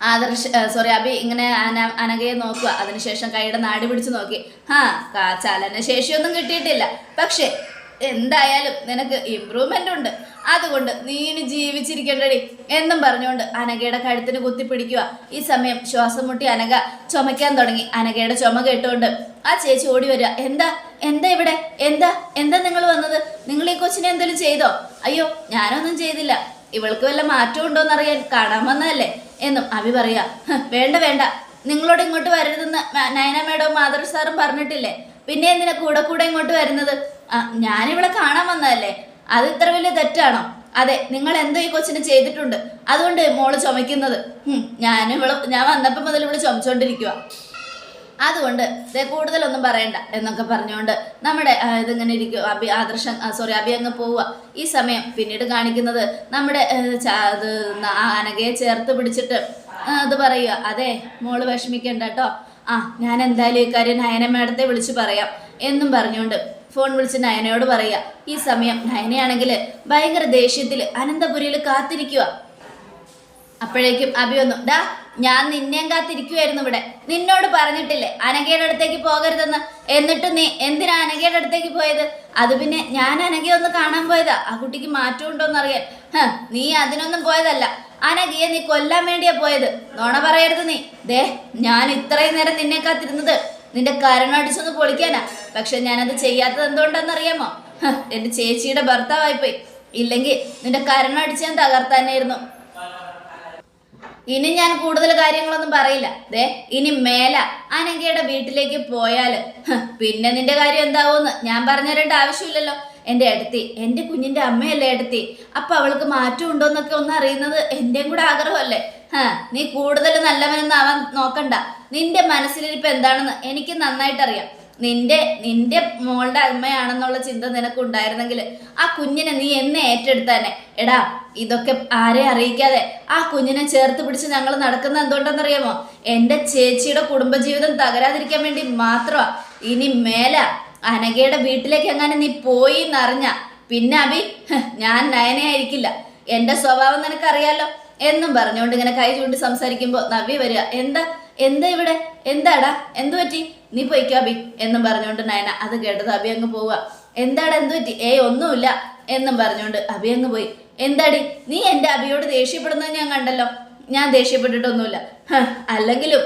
ആദർശ് സോറി അബി ഇങ്ങനെ അന അനകയെ നോക്കുക. അതിനുശേഷം കൈയുടെ നാടി പിടിച്ചു നോക്കി. ആ കാ- ചലന ശേഷിയൊന്നും കിട്ടിയിട്ടില്ല. പക്ഷേ എന്തായാലും നിനക്ക് ഇമ്പ്രൂവ്മെന്റ് ഉണ്ട്. അതുകൊണ്ട് നീ ഇനി ജീവിച്ചിരിക്കണ്ടടി എന്നും പറഞ്ഞുകൊണ്ട് അനഘയുടെ കഴുത്തിന് കുത്തിപ്പിടിക്കുക. ഈ സമയം ശ്വാസം മുട്ടി അനഘ ചുമയ്ക്കാൻ തുടങ്ങി. അനഘയുടെ ചുമ കേട്ടുകൊണ്ട് ആ ചേച്ചി ഓടി വരിക. എന്താ? എന്താ ഇവിടെ? എന്താ? എന്താ നിങ്ങൾ വന്നത്? നിങ്ങൾ ഈ കൊച്ചിനെ എന്തെങ്കിലും ചെയ്തോ? അയ്യോ ഞാനൊന്നും ചെയ്തില്ല. ഇവൾക്ക് വല്ല മാറ്റം ഉണ്ടോന്നറിയാൻ കാണാൻ വന്നതല്ലേ? എന്നും അഭി പറയാ. വേണ്ട വേണ്ട. നിങ്ങളോട് ഇങ്ങോട്ട് വരരുതെന്ന് നയന മേഡവും മാധർ സാറും പറഞ്ഞിട്ടില്ലേ? പിന്നെ എന്തിനാ കൂടെ കൂടെ ഇങ്ങോട്ട് വരുന്നത്? ഞാനിവിടെ കാണാൻ വന്നതല്ലേ? അത് ഇത്ര വലിയ തെറ്റാണോ? അതെ നിങ്ങൾ എന്തോ ഈ കൊച്ചിനെ ചെയ്തിട്ടുണ്ട്. അതുകൊണ്ട് മോൾ ചുമയ്ക്കുന്നത്. ഞാൻ ഇവിടെ ഞാൻ വന്നപ്പോൾ മുതൽ ഇവിടെ ചുമച്ചുകൊണ്ടിരിക്കുക അതുകൊണ്ട് കൂടുതലൊന്നും പറയണ്ട എന്നൊക്കെ പറഞ്ഞുകൊണ്ട് നമ്മുടെ ഇതിങ്ങനെ ഇരിക്കും അഭി ആദർശം സോറി അഭി അങ്ങ് പോവുക ഈ സമയം പിന്നീട് കാണിക്കുന്നത് നമ്മുടെ അത് അനകയെ ചേർത്ത് പിടിച്ചിട്ട് അത് പറയുക അതെ മോൾ വിഷമിക്കണ്ട കേട്ടോ. ആ ഞാൻ എന്തായാലും ഈ കാര്യം നയന മേഡത്തെ വിളിച്ച് പറയാം എന്നും പറഞ്ഞുകൊണ്ട് ഫോൺ വിളിച്ച് നയനയോട് പറയുക ഈ സമയം നയനയാണെങ്കിൽ ഭയങ്കര ദേഷ്യത്തിൽ അനന്തപുരിയിൽ കാത്തിരിക്കുക അപ്പോഴേക്കും അഭി വന്നു ഡാ ഞാൻ നിന്നെയും കാത്തിരിക്കുമായിരുന്നു ഇവിടെ. നിന്നോട് പറഞ്ഞിട്ടില്ലേ അനഘയുടെ അടുത്തേക്ക് പോകരുതെന്ന്? എന്നിട്ട് നീ എന്തിനാ അനഘയുടെ അടുത്തേക്ക് പോയത്? അത് പിന്നെ ഞാൻ അനഘയെ ഒന്ന് കാണാൻ പോയതാ. ആ കുട്ടിക്ക് മാറ്റമുണ്ടോന്ന് അറിയാൻ നീ അതിനൊന്നും പോയതല്ല. അനഘയെ നീ കൊല്ലാൻ വേണ്ടിയാ പോയത്. നോണ പറയരുത് നീ. ദേ ഞാൻ ഇത്രയും നേരം നിന്നെ കാത്തിരുന്നത് നിന്റെ കരണടിച്ചൊന്ന് പൊളിക്കാനാ. പക്ഷെ ഞാനത് ചെയ്യാത്തത് എന്തുകൊണ്ടെന്നറിയാമോ? എന്റെ ചേച്ചിയുടെ ഭർത്താവായിപ്പോയി. ഇല്ലെങ്കിൽ നിന്റെ കരണടിച്ച് ഞാൻ തകർത്താനായിരുന്നു. ഇനി ഞാൻ കൂടുതൽ കാര്യങ്ങളൊന്നും പറയില്ല. ദേ ഇനി മേല അനങ്കയുടെ വീട്ടിലേക്ക് പോയാൽ പിന്നെ നിന്റെ കാര്യം എന്താവൂന്ന് ഞാൻ പറഞ്ഞു തരേണ്ട ആവശ്യമില്ലല്ലോ. എന്റെ അടുത്തി എന്റെ കുഞ്ഞിന്റെ അമ്മയല്ലേ അടുത്തി അപ്പൊ അവൾക്ക് മാറ്റം ഉണ്ടോന്നൊക്കെ ഒന്ന് അറിയുന്നത് എന്റെയും കൂടെ ആഗ്രഹമല്ലേ? നീ കൂടുതൽ നല്ലവനെന്ന് അവൻ നോക്കണ്ട. നിന്റെ മനസ്സിലിരിപ്പ് എന്താണെന്ന് എനിക്ക് നന്നായിട്ടറിയാം. നിന്റെ നിന്റെ മോളുടെ അമ്മയാണെന്നുള്ള ചിന്ത നിനക്ക് ഉണ്ടായിരുന്നെങ്കിൽ ആ കുഞ്ഞിനെ നീ എന്നെ ഏറ്റെടുത്താനെ എടാ ഇതൊക്കെ ആരെ അറിയിക്കാതെ ആ കുഞ്ഞിനെ ചേർത്ത് പിടിച്ച് ഞങ്ങൾ നടക്കുന്ന എന്തുകൊണ്ടെന്നറിയാമോ? എന്റെ ചേച്ചിയുടെ കുടുംബജീവിതം തകരാതിരിക്കാൻ വേണ്ടി മാത്രമാ. ഇനി മേല അനഘയുടെ വീട്ടിലേക്ക് എങ്ങനെ നീ പോയി എന്നറിഞ്ഞ പിന്നെ അഭി ഞാൻ ഞാൻ നയനയായിരിക്കില്ല. എന്റെ സ്വഭാവം നിനക്കറിയാലോ? എന്നും പറഞ്ഞുകൊണ്ട് ഇങ്ങനെ കൈ ചൂണ്ടി സംസാരിക്കുമ്പോൾ നവ്യ വരിക. എന്താ? എന്താ ഇവിടെ? എന്താടാ? എന്തു പറ്റി? നീ പോയിക്കോ അബി എന്നും പറഞ്ഞുകൊണ്ട് നയന അത് കേട്ടത് അബി അങ്ങ് പോവുക. എന്താടാ? എന്തു പറ്റി? ഏയ് ഒന്നുമില്ല. എന്നും പറഞ്ഞുകൊണ്ട് അബി അങ്ങ് പോയി. എന്താടി? നീ എന്റെ അബിയോട് ദേഷ്യപ്പെടുന്നത് ഞാൻ കണ്ടല്ലോ. ഞാൻ ദേഷ്യപ്പെട്ടിട്ടൊന്നുമില്ല. അല്ലെങ്കിലും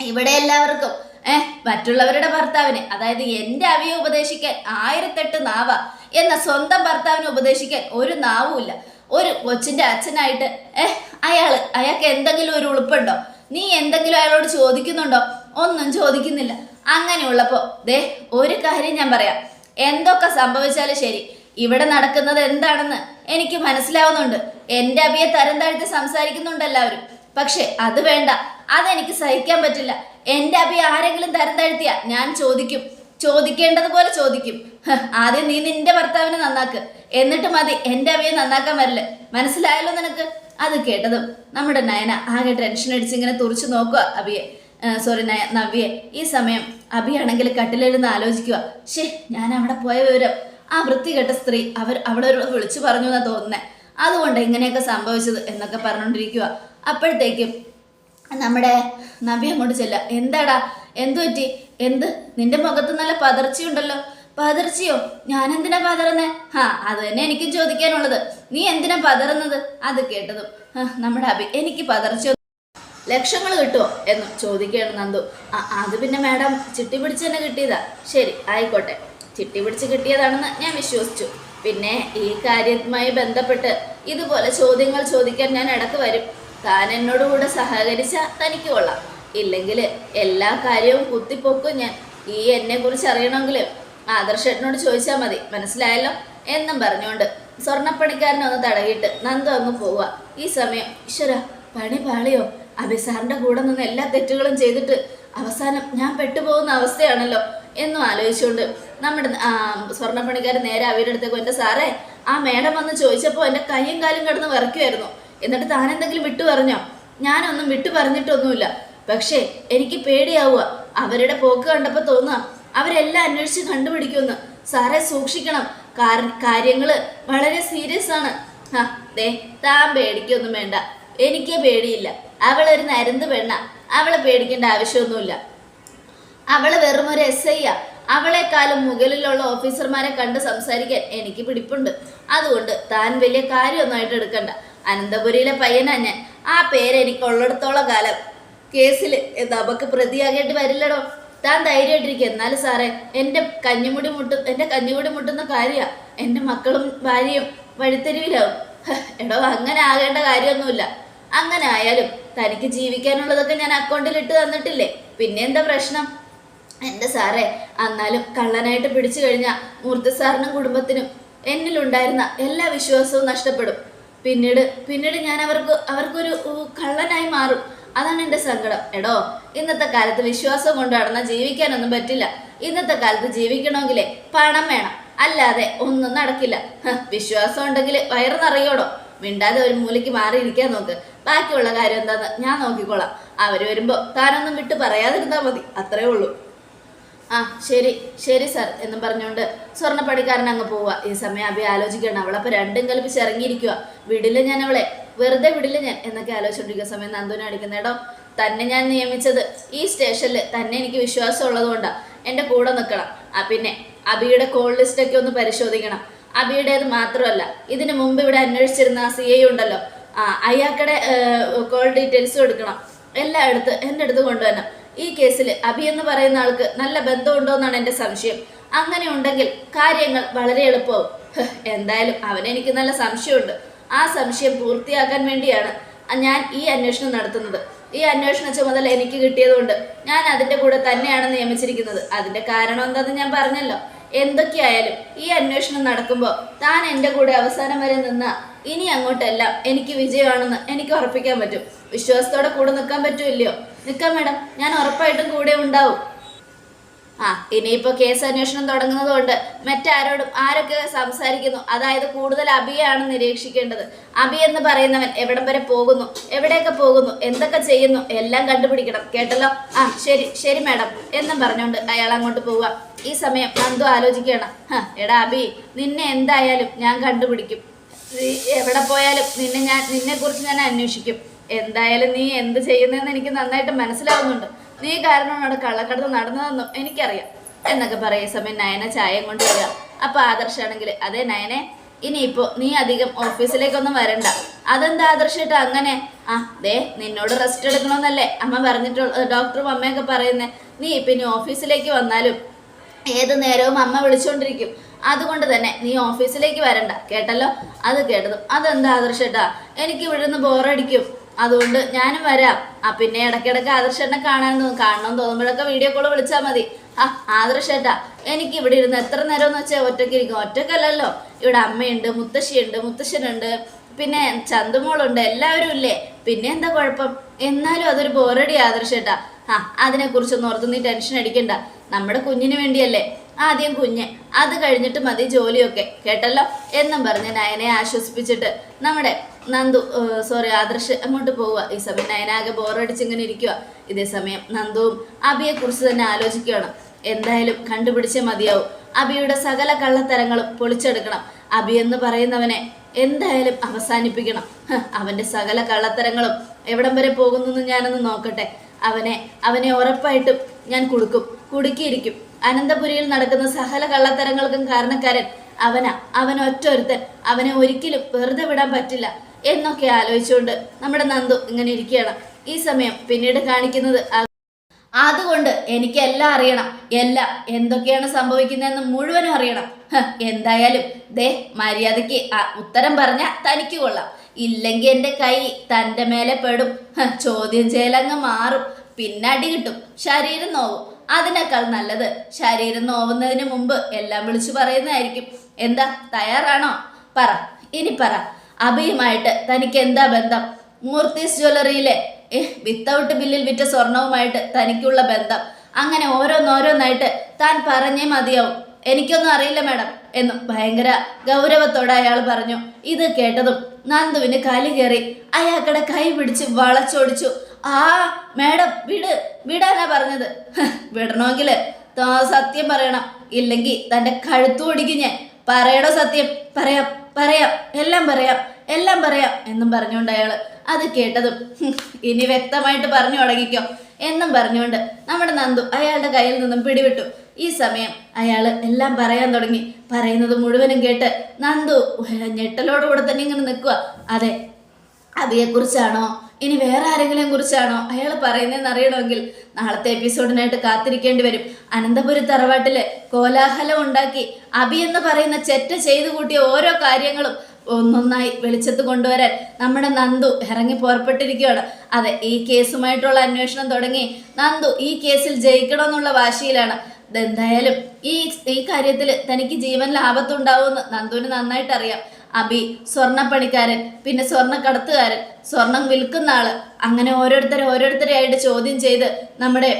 ഇവിടെ എല്ലാവർക്കും ഏഹ് മറ്റുള്ളവരുടെ ഭർത്താവിനെ അതായത് എന്റെ അവിയെ ഉപദേശിക്കാൻ ആയിരത്തെട്ട് നാവ എന്ന സ്വന്തം ഭർത്താവിനെ ഉപദേശിക്കാൻ ഒരു നാവുമില്ല. ഒരു കൊച്ചിന്റെ അച്ഛനായിട്ട് ഏഹ് അയാൾ അയാൾക്ക് എന്തെങ്കിലും ഒരു ഉളുപ്പുണ്ടോ? നീ എന്തെങ്കിലും അയാളോട് ചോദിക്കുന്നുണ്ടോ? ഒന്നും ചോദിക്കുന്നില്ല. അങ്ങനെയുള്ളപ്പോ ദേ ഒരു കാര്യം ഞാൻ പറയാം. എന്തൊക്കെ സംഭവിച്ചാലും ശരി ഇവിടെ നടക്കുന്നത് എന്താണെന്ന് എനിക്ക് മനസ്സിലാവുന്നുണ്ട്. എന്റെ അഭിയെ തരം താഴ്ത്തി സംസാരിക്കുന്നുണ്ട് എല്ലാവരും. പക്ഷെ അത് വേണ്ട. അതെനിക്ക് സഹിക്കാൻ പറ്റില്ല. എന്റെ അഭി ആരെങ്കിലും തരം താഴ്ത്തിയാ ഞാൻ ചോദിക്കും. ചോദിക്കേണ്ടതുപോലെ ചോദിക്കും. ആദ്യം നീ നിന്റെ ഭർത്താവിനെ നന്നാക്ക്. എന്നിട്ട് മതി എന്റെ അവയെ നന്നാക്കാൻ വരില്ല. മനസ്സിലായല്ലോ നിനക്ക്? അത് കേട്ടതും നമ്മുടെ നയന ആകെ ടെൻഷൻ അടിച്ച് ഇങ്ങനെ തുറച്ചു നോക്കുക അഭിയെ സോറി നയ നവ്യെ ഈ സമയം അഭിയാണെങ്കിൽ കട്ടിലിരുന്ന് ആലോചിക്കുക ഷേ ഞാൻ അവിടെ പോയ വിവരം. ആ വൃത്തികെട്ട സ്ത്രീ അവർ അവളൊരു വിളിച്ചു പറഞ്ഞു എന്നാ തോന്നുന്നേ. അതുകൊണ്ട് ഇങ്ങനെയൊക്കെ സംഭവിച്ചത് എന്നൊക്കെ പറഞ്ഞുകൊണ്ടിരിക്കുക അപ്പോഴത്തേക്കും നമ്മുടെ നവ്യ അങ്ങോട്ട് ചെല്ല എന്താടാ? എന്തു പറ്റി എന്ത്? നിന്റെ മുഖത്ത് നല്ല പതർച്ചയുണ്ടല്ലോ. പതർച്ചയോ? ഞാൻ എന്തിനാ പതറുന്നേ? ആ അത് തന്നെ എനിക്കും ചോദിക്കാനുള്ളത്. നീ എന്തിനാ പതറുന്നത്? അത് കേട്ടതും നമ്മുടെ അഭി എനിക്ക് പതർച്ചയോ? ലക്ഷങ്ങൾ കിട്ടുമോ എന്ന് ചോദിക്കുകയാണ് നന്ദു. "ആ, അത് പിന്നെ മാഡം ചിട്ടി പിടിച്ച് തന്നെ കിട്ടിയതാ. ശരി ആയിക്കോട്ടെ. ചിട്ടി പിടിച്ച് കിട്ടിയതാണെന്ന് ഞാൻ വിശ്വസിച്ചു. പിന്നെ ഈ കാര്യവുമായി ബന്ധപ്പെട്ട് ഇതുപോലെ ചോദ്യങ്ങൾ ചോദിക്കാൻ ഞാൻ ഇടയ്ക്ക് വരും. താൻ എന്നോടുകൂടെ സഹകരിച്ച തനിക്ക് കൊള്ളാം. ഇല്ലെങ്കിൽ എല്ലാ കാര്യവും കുത്തിപ്പൊക്കും ഞാൻ. ഈ എന്നെ കുറിച്ച് അറിയണമെങ്കിൽ ആദർശേട്ടനോട് ചോദിച്ചാൽ മതി. മനസ്സിലായല്ലോ? എന്നും പറഞ്ഞുകൊണ്ട് സ്വർണപ്പണിക്കാരനെ ഒന്ന് നന്ദ അങ്ങ് പോവുക. ഈ സമയം ഈശ്വര പണി പാളിയോ? അഭിസാറിന്റെ കൂടെ നിന്ന് എല്ലാ തെറ്റുകളും ചെയ്തിട്ട് അവസാനം ഞാൻ പെട്ടുപോകുന്ന അവസ്ഥയാണല്ലോ? എന്നും ആലോചിച്ചുകൊണ്ട് നമ്മുടെ സ്വർണപ്പണിക്കാരൻ നേരെ അവരുടെ അടുത്തേക്ക് എന്റെ സാറേ ആ മേഡം വന്ന് ചോദിച്ചപ്പോൾ എന്റെ കൈയും കാലും കിടന്ന് വിറയ്ക്കുമായിരുന്നു എന്നിട്ട് താൻ എന്തെങ്കിലും വിട്ടു പറഞ്ഞോ? ഞാനൊന്നും വിട്ടു പറഞ്ഞിട്ടൊന്നുമില്ല. പക്ഷേ എനിക്ക് പേടിയാവുക. അവരുടെ പോക്ക് കണ്ടപ്പോൾ തോന്നുക അവരെല്ലാം അന്വേഷിച്ച് കണ്ടുപിടിക്കുമെന്ന് സാറെ സൂക്ഷിക്കണം. കാര്യങ്ങൾ വളരെ സീരിയസ് ആണ്. താൻ പേടിക്കൊന്നും വേണ്ട. എനിക്ക് പേടിയില്ല. അവളൊരു നരന്ത് പെണ്ണ. അവളെ പേടിക്കേണ്ട ആവശ്യമൊന്നുമില്ല. അവൾ വെറും ഒരു എസ് ഐ അവളെക്കാളും മുകളിലുള്ള ഓഫീസർമാരെ കണ്ട് സംസാരിക്കാൻ എനിക്ക് പിടിപ്പുണ്ട്. അതുകൊണ്ട് താൻ വലിയ കാര്യമൊന്നായിട്ട് എടുക്കണ്ട. അനന്തപുരിയിലെ പയ്യനാ ഞാൻ. ആ പേര് എനിക്ക് ഉള്ളിടത്തോളം കാലം കേസിൽ നമുക്ക് പ്രതിയാകേണ്ടി വരില്ലടോ? താൻ ധൈര്യമായിട്ടിരിക്കുക എന്നാലും സാറേ എന്റെ കഞ്ഞിമുടി മുട്ടും എന്റെ കഞ്ഞിമുടി മുട്ടുന്ന കാര്യമാണ് എന്റെ മക്കളും ഭാര്യയും വഴിത്തെരുവിലാവും. എടോ അങ്ങനെ ആകേണ്ട കാര്യമൊന്നുമില്ല. അങ്ങനെ ആയാലും തനിക്ക് ജീവിക്കാനുള്ളതൊക്കെ ഞാൻ അക്കൗണ്ടിൽ ഇട്ട് തന്നിട്ടില്ലേ? പിന്നെ എന്താ പ്രശ്നം? എന്റെ സാറേ എന്നാലും കള്ളനായിട്ട് പിടിച്ചു കഴിഞ്ഞാൽ മൂർത്തി സാറിനും കുടുംബത്തിനും എന്നിലുണ്ടായിരുന്ന എല്ലാ വിശ്വാസവും നഷ്ടപ്പെടും. പിന്നീട് പിന്നീട് ഞാൻ അവർക്ക് അവർക്കൊരു കള്ളനായി മാറും. അതാണ് എന്റെ സങ്കടം. എടോ ഇന്നത്തെ കാലത്ത് വിശ്വാസം കൊണ്ട് നടന്നാൽ ജീവിക്കാനൊന്നും പറ്റില്ല. ഇന്നത്തെ കാലത്ത് ജീവിക്കണമെങ്കിലേ പണം വേണം. അല്ലാതെ ഒന്നും നടക്കില്ല. വിശ്വാസം ഉണ്ടെങ്കിൽ വയറ് നിറയോടോ? മിണ്ടാതെ ഒരു മൂലയ്ക്ക് മാറിയിരിക്കാൻ നോക്ക്. ബാക്കിയുള്ള കാര്യം എന്താന്ന് ഞാൻ നോക്കിക്കോളാം. അവർ വരുമ്പോ താനൊന്നും വിട്ട് പറയാതിരുന്നാ മതി. അത്രേ ഉള്ളൂ. ആ ശരി ശരി സർ എന്നും പറഞ്ഞുകൊണ്ട് സ്വർണപ്പണിക്കാരൻ അങ്ങ് പോവുക. ഈ സമയം അഭി ആലോചിക്കണം അവളപ്പോൾ രണ്ടും കൽപ്പിച്ച് ഇറങ്ങിയിരിക്കുക വിടില്ല ഞാൻ അവളെ വെറുതെ വിടില്ല ഞാൻ എന്നൊക്കെ ആലോചിച്ചുകൊണ്ടിരിക്കുന്ന സമയം നന്ദുവിനെ അടിക്കുന്ന ഇടം തന്നെ ഞാൻ നിയമിച്ചത്. ഈ സ്റ്റേഷനിൽ തന്നെ എനിക്ക് വിശ്വാസം ഉള്ളതുകൊണ്ടാണ് എന്റെ കൂടെ നിൽക്കണം ആ പിന്നെ അബിയുടെ കോൾ ലിസ്റ്റൊക്കെ ഒന്ന് പരിശോധിക്കണം. അബിയുടേത് മാത്രമല്ല ഇതിനു മുമ്പ് ഇവിടെ അന്വേഷിച്ചിരുന്ന സി ഐ ഉണ്ടല്ലോ. ആ അയാൾക്കടെ കോൾ ഡീറ്റെയിൽസും എടുക്കണം എല്ലാം എടുത്ത് എന്റെ അടുത്ത് കൊണ്ടുവരണം. ഈ കേസിൽ അബി എന്ന് പറയുന്ന ആൾക്ക് നല്ല ബന്ധമുണ്ടോ എന്നാണ് എന്റെ സംശയം. അങ്ങനെ ഉണ്ടെങ്കിൽ കാര്യങ്ങൾ വളരെ എളുപ്പമാവും. എന്തായാലും അവനെനിക്ക് നല്ല സംശയമുണ്ട്. ആ സംശയം പൂർത്തിയാക്കാൻ വേണ്ടിയാണ് ഞാൻ ഈ അന്വേഷണം നടത്തുന്നത്. ഈ അന്വേഷണ ചുമതല എനിക്ക് കിട്ടിയതുകൊണ്ട് ഞാൻ അതിന്റെ കൂടെ തന്നെയാണ് നിയമിച്ചിരിക്കുന്നത്. അതിന്റെ കാരണം എന്താണെന്ന് ഞാൻ പറഞ്ഞല്ലോ. എന്തൊക്കെയായാലും ഈ അന്വേഷണം നടക്കുമ്പോൾ താൻ എന്റെ കൂടെ അവസാനം വരെ നിന്ന ഇനി അങ്ങോട്ടെല്ലാം എനിക്ക് വിജയമാണെന്ന് എനിക്ക് ഉറപ്പിക്കാൻ പറ്റും. വിശ്വാസത്തോടെ കൂടെ നിൽക്കാൻ പറ്റുമില്ലയോ നിൽക്കാം മേഡം. ഞാൻ ഉറപ്പായിട്ടും കൂടെ ഉണ്ടാവും. ആ ഇനിയിപ്പോ കേസ് അന്വേഷണം തുടങ്ങുന്നത് കൊണ്ട് മറ്റാരോടും ആരൊക്കെ സംസാരിക്കുന്നു? അതായത് കൂടുതൽ അബിയാണ് നിരീക്ഷിക്കേണ്ടത്. അബി എന്ന് പറയുന്നവൻ എവിടം വരെ പോകുന്നു? എവിടെയൊക്കെ പോകുന്നു? എന്തൊക്കെ ചെയ്യുന്നു? എല്ലാം കണ്ടുപിടിക്കണം. കേട്ടല്ലോ? ആ ശരി ശരി മാഡം. എന്നും പറഞ്ഞുകൊണ്ട് അയാൾ അങ്ങോട്ട് പോവുക. ഈ സമയം നന്ദു ആലോചിക്കണം "ഹ, എടാ അബി നിന്നെ എന്തായാലും ഞാൻ കണ്ടുപിടിക്കും. എവിടെ പോയാലും നിന്നെ ഞാൻ നിന്നെക്കുറിച്ച് ഞാൻ അന്വേഷിക്കും. എന്തായാലും നീ എന്ത് ചെയ്യുന്നതെന്ന് എനിക്ക് നന്നായിട്ട് മനസ്സിലാവുന്നുണ്ട്. നീ കാരണമാണ് അവിടെ കള്ളക്കടത്ത് നടന്നതെന്നും എനിക്കറിയാം. എന്നൊക്കെ പറയ സമയം നയന ചായം കൊണ്ട് വരിക. അപ്പൊ ആദർശാണെങ്കിൽ അതെ നയനെ ഇനിയിപ്പോ നീ അധികം ഓഫീസിലേക്കൊന്നും വരണ്ട. അതെന്താ ആദർശിട്ട് അങ്ങനെ? ആ ദേ നിന്നോട് റെസ്റ്റ് എടുക്കണമെന്നല്ലേ. അമ്മ പറഞ്ഞിട്ടുള്ള ഡോക്ടറും അമ്മയൊക്കെ പറയുന്നേ. നീ ഇപ്പൊ ഇനി ഓഫീസിലേക്ക് വന്നാലും ഏത് നേരവും അമ്മ വിളിച്ചോണ്ടിരിക്കും. അതുകൊണ്ട് തന്നെ നീ ഓഫീസിലേക്ക് വരണ്ട. കേട്ടല്ലോ? അത് കേട്ടതും അതെന്താ ആദർശേട്ടാ എനിക്ക് ഇവിടുന്ന് ബോറടിക്കും അതുകൊണ്ട് ഞാനും വരാം. ആ പിന്നെ ഇടയ്ക്കിടയ്ക്ക് ആദർശേട്ടനെ കാണാൻ കാണണം തോന്നുമ്പോഴൊക്കെ വീഡിയോ കോൾ വിളിച്ചാൽ മതി. ആ ആദർശേട്ടാ എനിക്ക് ഇവിടെ ഇരുന്ന് എത്ര നേരം എന്ന് വെച്ചാൽ ഒറ്റയ്ക്ക് ഇരിക്കും. ഒറ്റക്കല്ലല്ലോ ഇവിടെ അമ്മയുണ്ട് മുത്തശ്ശിയുണ്ട് മുത്തശ്ശനുണ്ട്. പിന്നെ ചന്തുമോളുണ്ട് എല്ലാവരും ഇല്ലേ? പിന്നെ എന്താ കുഴപ്പം? എന്നാലും അതൊരു ബോറടി ആദർശേട്ടാ ആ അതിനെക്കുറിച്ചൊന്നും ഓർത്ത് നീ ടെൻഷൻ അടിക്കണ്ട. നമ്മുടെ കുഞ്ഞിന് വേണ്ടിയല്ലേ? ആദ്യം കുഞ്ഞ് അത് കഴിഞ്ഞിട്ട് മതി ജോലിയൊക്കെ. കേട്ടല്ലോ? എന്നും പറഞ്ഞ് നയനെ ആശ്വസിപ്പിച്ചിട്ട് നമ്മുടെ നന്ദു സോറി ആദർശ് അങ്ങോട്ട് പോവുക. ഈ സമയം നയനാകെ ബോറടിച്ച് ഇങ്ങനെ ഇരിക്കുക ഇതേ സമയം നന്ദുവും അബിയെ കുറിച്ച് തന്നെ ആലോചിക്കുകയാണ്. എന്തായാലും കണ്ടുപിടിച്ചേ മതിയാവും. അബിയുടെ സകല കള്ളത്തരങ്ങളും പൊളിച്ചെടുക്കണം. അബി എന്ന് പറയുന്നവനെ എന്തായാലും അവസാനിപ്പിക്കണം. അവന്റെ സകല കള്ളത്തരങ്ങളും എവിടം വരെ പോകുന്നു ഞാനൊന്ന് നോക്കട്ടെ. അവനെ അവനെ ഉറപ്പായിട്ടും ഞാൻ കുടുക്കും. കുടുക്കിയിരിക്കും. അനന്തപുരിയിൽ നടക്കുന്ന സകല കള്ളത്തരങ്ങൾക്കും കാരണക്കാരൻ അവനാ. അവൻ ഒറ്റ ഒരുത്തൻ അവനെ ഒരിക്കലും വെറുതെ വിടാൻ പറ്റില്ല. എന്നൊക്കെ ആലോചിച്ചുകൊണ്ട് നമ്മുടെ നന്ദു ഇങ്ങനെ ഇരിക്കുകയാണ്. ഈ സമയം പിന്നീട് കാണിക്കുന്നത് അതുകൊണ്ട് എനിക്ക് എല്ലാം അറിയണം. എല്ലാം എന്തൊക്കെയാണ് സംഭവിക്കുന്നതെന്ന് മുഴുവനും അറിയണം. എന്തായാലും ദേ മര്യാദയ്ക്ക് ഉത്തരം പറഞ്ഞ തനിക്ക് കൊള്ളാം. ഇല്ലെങ്കിൽ എന്റെ കൈ തന്റെ മേലെ പെടും. ചോദ്യം ചെയ്യലങ്ങ് മാറും. പിന്നെ അടി കിട്ടും. ശരീരം നോവും. അതിനേക്കാൾ നല്ലത് ശരീരം നോവുന്നതിന് മുമ്പ് എല്ലാം വിളിച്ചു പറയുന്നതായിരിക്കും. എന്താ തയ്യാറാണോ? പറ. ഇനി പറ. അഭിയുമായിട്ട് തനിക്ക് എന്താ ബന്ധം? മൂർത്തീസ് ജ്വല്ലറിയിലെ വിത്തൗട്ട് ബില്ലിൽ വിറ്റ സ്വർണവുമായിട്ട് തനിക്കുള്ള ബന്ധം. അങ്ങനെ ഓരോന്നോരോന്നായിട്ട് താൻ പറഞ്ഞേ മതിയാവും. എനിക്കൊന്നും അറിയില്ല മാഡം എന്നും ഭയങ്കര ഗൗരവത്തോടെ അയാൾ പറഞ്ഞു. ഇത് കേട്ടതും നന്ദുവിന് കലി കയറി അയാൾക്കടെ കൈ പിടിച്ച് വളച്ചൊടിച്ചു. ആ മാഡം വിട് വിടാനാ പറഞ്ഞത്. വിടണമെങ്കിൽ സത്യം പറയണം. ഇല്ലെങ്കിൽ തന്റെ കഴുത്തു ഒടിക്കും ഞാൻ. പറയടോ സത്യം. പറയാം. പറയാം എല്ലാം പറയാം എല്ലാം പറയാം എന്നും പറഞ്ഞുകൊണ്ട് അയാൾ അത് കേട്ടതും ഇനി വ്യക്തമായിട്ട് പറഞ്ഞു തുടങ്ങിക്കോ എന്നും പറഞ്ഞുകൊണ്ട് നമ്മുടെ നന്ദു അയാളുടെ കയ്യിൽ നിന്നും പിടിവിട്ടു. ഈ സമയം അയാൾ എല്ലാം പറയാൻ തുടങ്ങി. പറയുന്നത് മുഴുവനും കേട്ട് നന്ദു ഞെട്ടലോടുകൂടെ തന്നെ ഇങ്ങനെ നിൽക്കുക അതെ അബിയെക്കുറിച്ചാണോ ഇനി വേറെ ആരെങ്കിലും കുറിച്ചാണോ അയാൾ പറയുന്നതെന്ന് അറിയണമെങ്കിൽ നാളത്തെ എപ്പിസോഡിനായിട്ട് കാത്തിരിക്കേണ്ടി വരും. അനന്തപുരി തറവാട്ടിലെ കോലാഹലം ഉണ്ടാക്കി അബി എന്ന് പറയുന്ന ചെറ്റ ചെയ്തു കൂട്ടിയ ഓരോ കാര്യങ്ങളും ഒന്നൊന്നായി വെളിച്ചത്ത് കൊണ്ടുവരാൻ നമ്മുടെ നന്ദു ഇറങ്ങി പുറപ്പെട്ടിരിക്കുകയാണ്. അതെ ഈ കേസുമായിട്ടുള്ള അന്വേഷണം തുടങ്ങി. നന്ദു ഈ കേസിൽ ജയിക്കണമെന്നുള്ള വാശിയിലാണ്. എന്തായാലും ഈ ഈ കാര്യത്തിൽ തനിക്ക് ജീവനിൽ ആപത്തുണ്ടാവുമെന്ന് നന്ദുവിന് നന്നായിട്ട് അറിയാം അബി സ്വർണപ്പണിക്കാരൻ പിന്നെ സ്വർണ കടത്തുകാരൻ സ്വർണം വിൽക്കുന്ന ആൾ. അങ്ങനെ ഓരോരുത്തരെ ഓരോരുത്തരെ ആയിട്ട് ചോദ്യം ചെയ്ത് നമ്മുടെ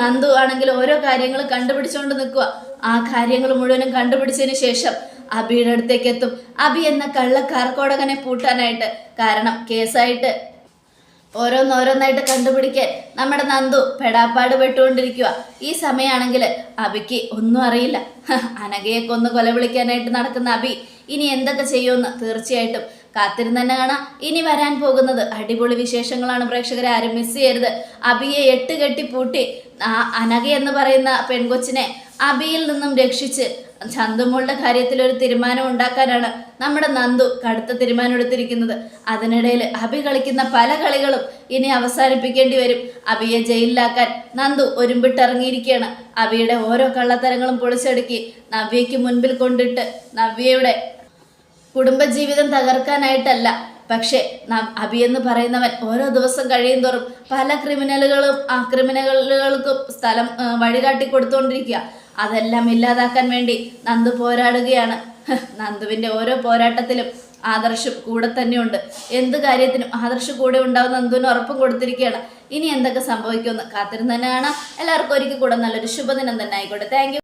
നന്ദു ആണെങ്കിൽ ഓരോ കാര്യങ്ങൾ കണ്ടുപിടിച്ചുകൊണ്ട് നിൽക്കുക ആ കാര്യങ്ങൾ മുഴുവനും കണ്ടുപിടിച്ചതിന് ശേഷം അബിയുടെ അടുത്തേക്ക് എത്തും. അബി എന്ന കള്ളക്കാർക്കോടകനെ പൂട്ടാനായിട്ട് കാരണം കേസായിട്ട് ഓരോന്നോരോന്നായിട്ട് കണ്ടുപിടിക്കാൻ നമ്മുടെ നന്ദു പെടാപ്പാട് പെട്ടുകൊണ്ടിരിക്കുക ഈ സമയമാണെങ്കിൽ അബിക്ക് ഒന്നും അറിയില്ല. അനഘയെ കൊന്ന് കൊല വിളിക്കാനായിട്ട് നടക്കുന്ന അബി ഇനി എന്തൊക്കെ ചെയ്യുമെന്ന് തീർച്ചയായിട്ടും കാത്തിരുന്ന് തന്നെ കാണാം. ഇനി വരാൻ പോകുന്നത് അടിപൊളി വിശേഷങ്ങളാണ് പ്രേക്ഷകരെ ആരും മിസ് ചെയ്യരുത്. അബിയെ എട്ട് കെട്ടി പൂട്ടി അനഘ എന്ന് പറയുന്ന പെൺകൊച്ചിനെ അബിയിൽ നിന്നും രക്ഷിച്ച് ചന്തുമോളുടെ കാര്യത്തിൽ ഒരു തീരുമാനം ഉണ്ടാക്കാനാണ് നമ്മുടെ നന്ദു കടുത്ത തീരുമാനം എടുത്തിരിക്കുന്നത്. അതിനിടയിൽ അഭി കളിക്കുന്ന പല കളികളും ഇനി അവസാനിപ്പിക്കേണ്ടി വരും. അബിയെ ജയിലിലാക്കാൻ നന്ദു ഒരുമ്പിട്ടിറങ്ങിയിരിക്കുകയാണ്. അബിയുടെ ഓരോ കള്ളത്തരങ്ങളും പൊളിച്ചെടുക്കി നവ്യയ്ക്ക് മുൻപിൽ കൊണ്ടിട്ട് നവ്യയുടെ കുടുംബജീവിതം തകർക്കാനായിട്ടല്ല. പക്ഷേ അബി എന്ന് പറയുന്നവൻ ഓരോ ദിവസം കഴിയും തോറും പല ക്രിമിനലുകളും ആ ക്രിമിനലുകൾക്കും സ്ഥലം വഴികാട്ടി കൊടുത്തുകൊണ്ടിരിക്കുക. അതെല്ലാം ഇല്ലാതാക്കാൻ വേണ്ടി നന്ദു പോരാടുകയാണ്. നന്ദുവിന്റെ ഓരോ പോരാട്ടത്തിലും ആദർശം കൂടെ തന്നെയുണ്ട്. എന്ത് കാര്യത്തിനും ആദർശം കൂടെ ഉണ്ടാവും നന്ദുവിന് ഉറപ്പും കൊടുത്തിരിക്കുകയാണ്. ഇനി എന്തൊക്കെ സംഭവിക്കുമെന്ന് കാത്തിരുന്ന് തന്നെ കാണാം. എല്ലാവർക്കും ഒരിക്കൽ കൂടെ നല്ലൊരു ശുഭദിനം തന്നെ ആയിക്കോട്ടെ. താങ്ക്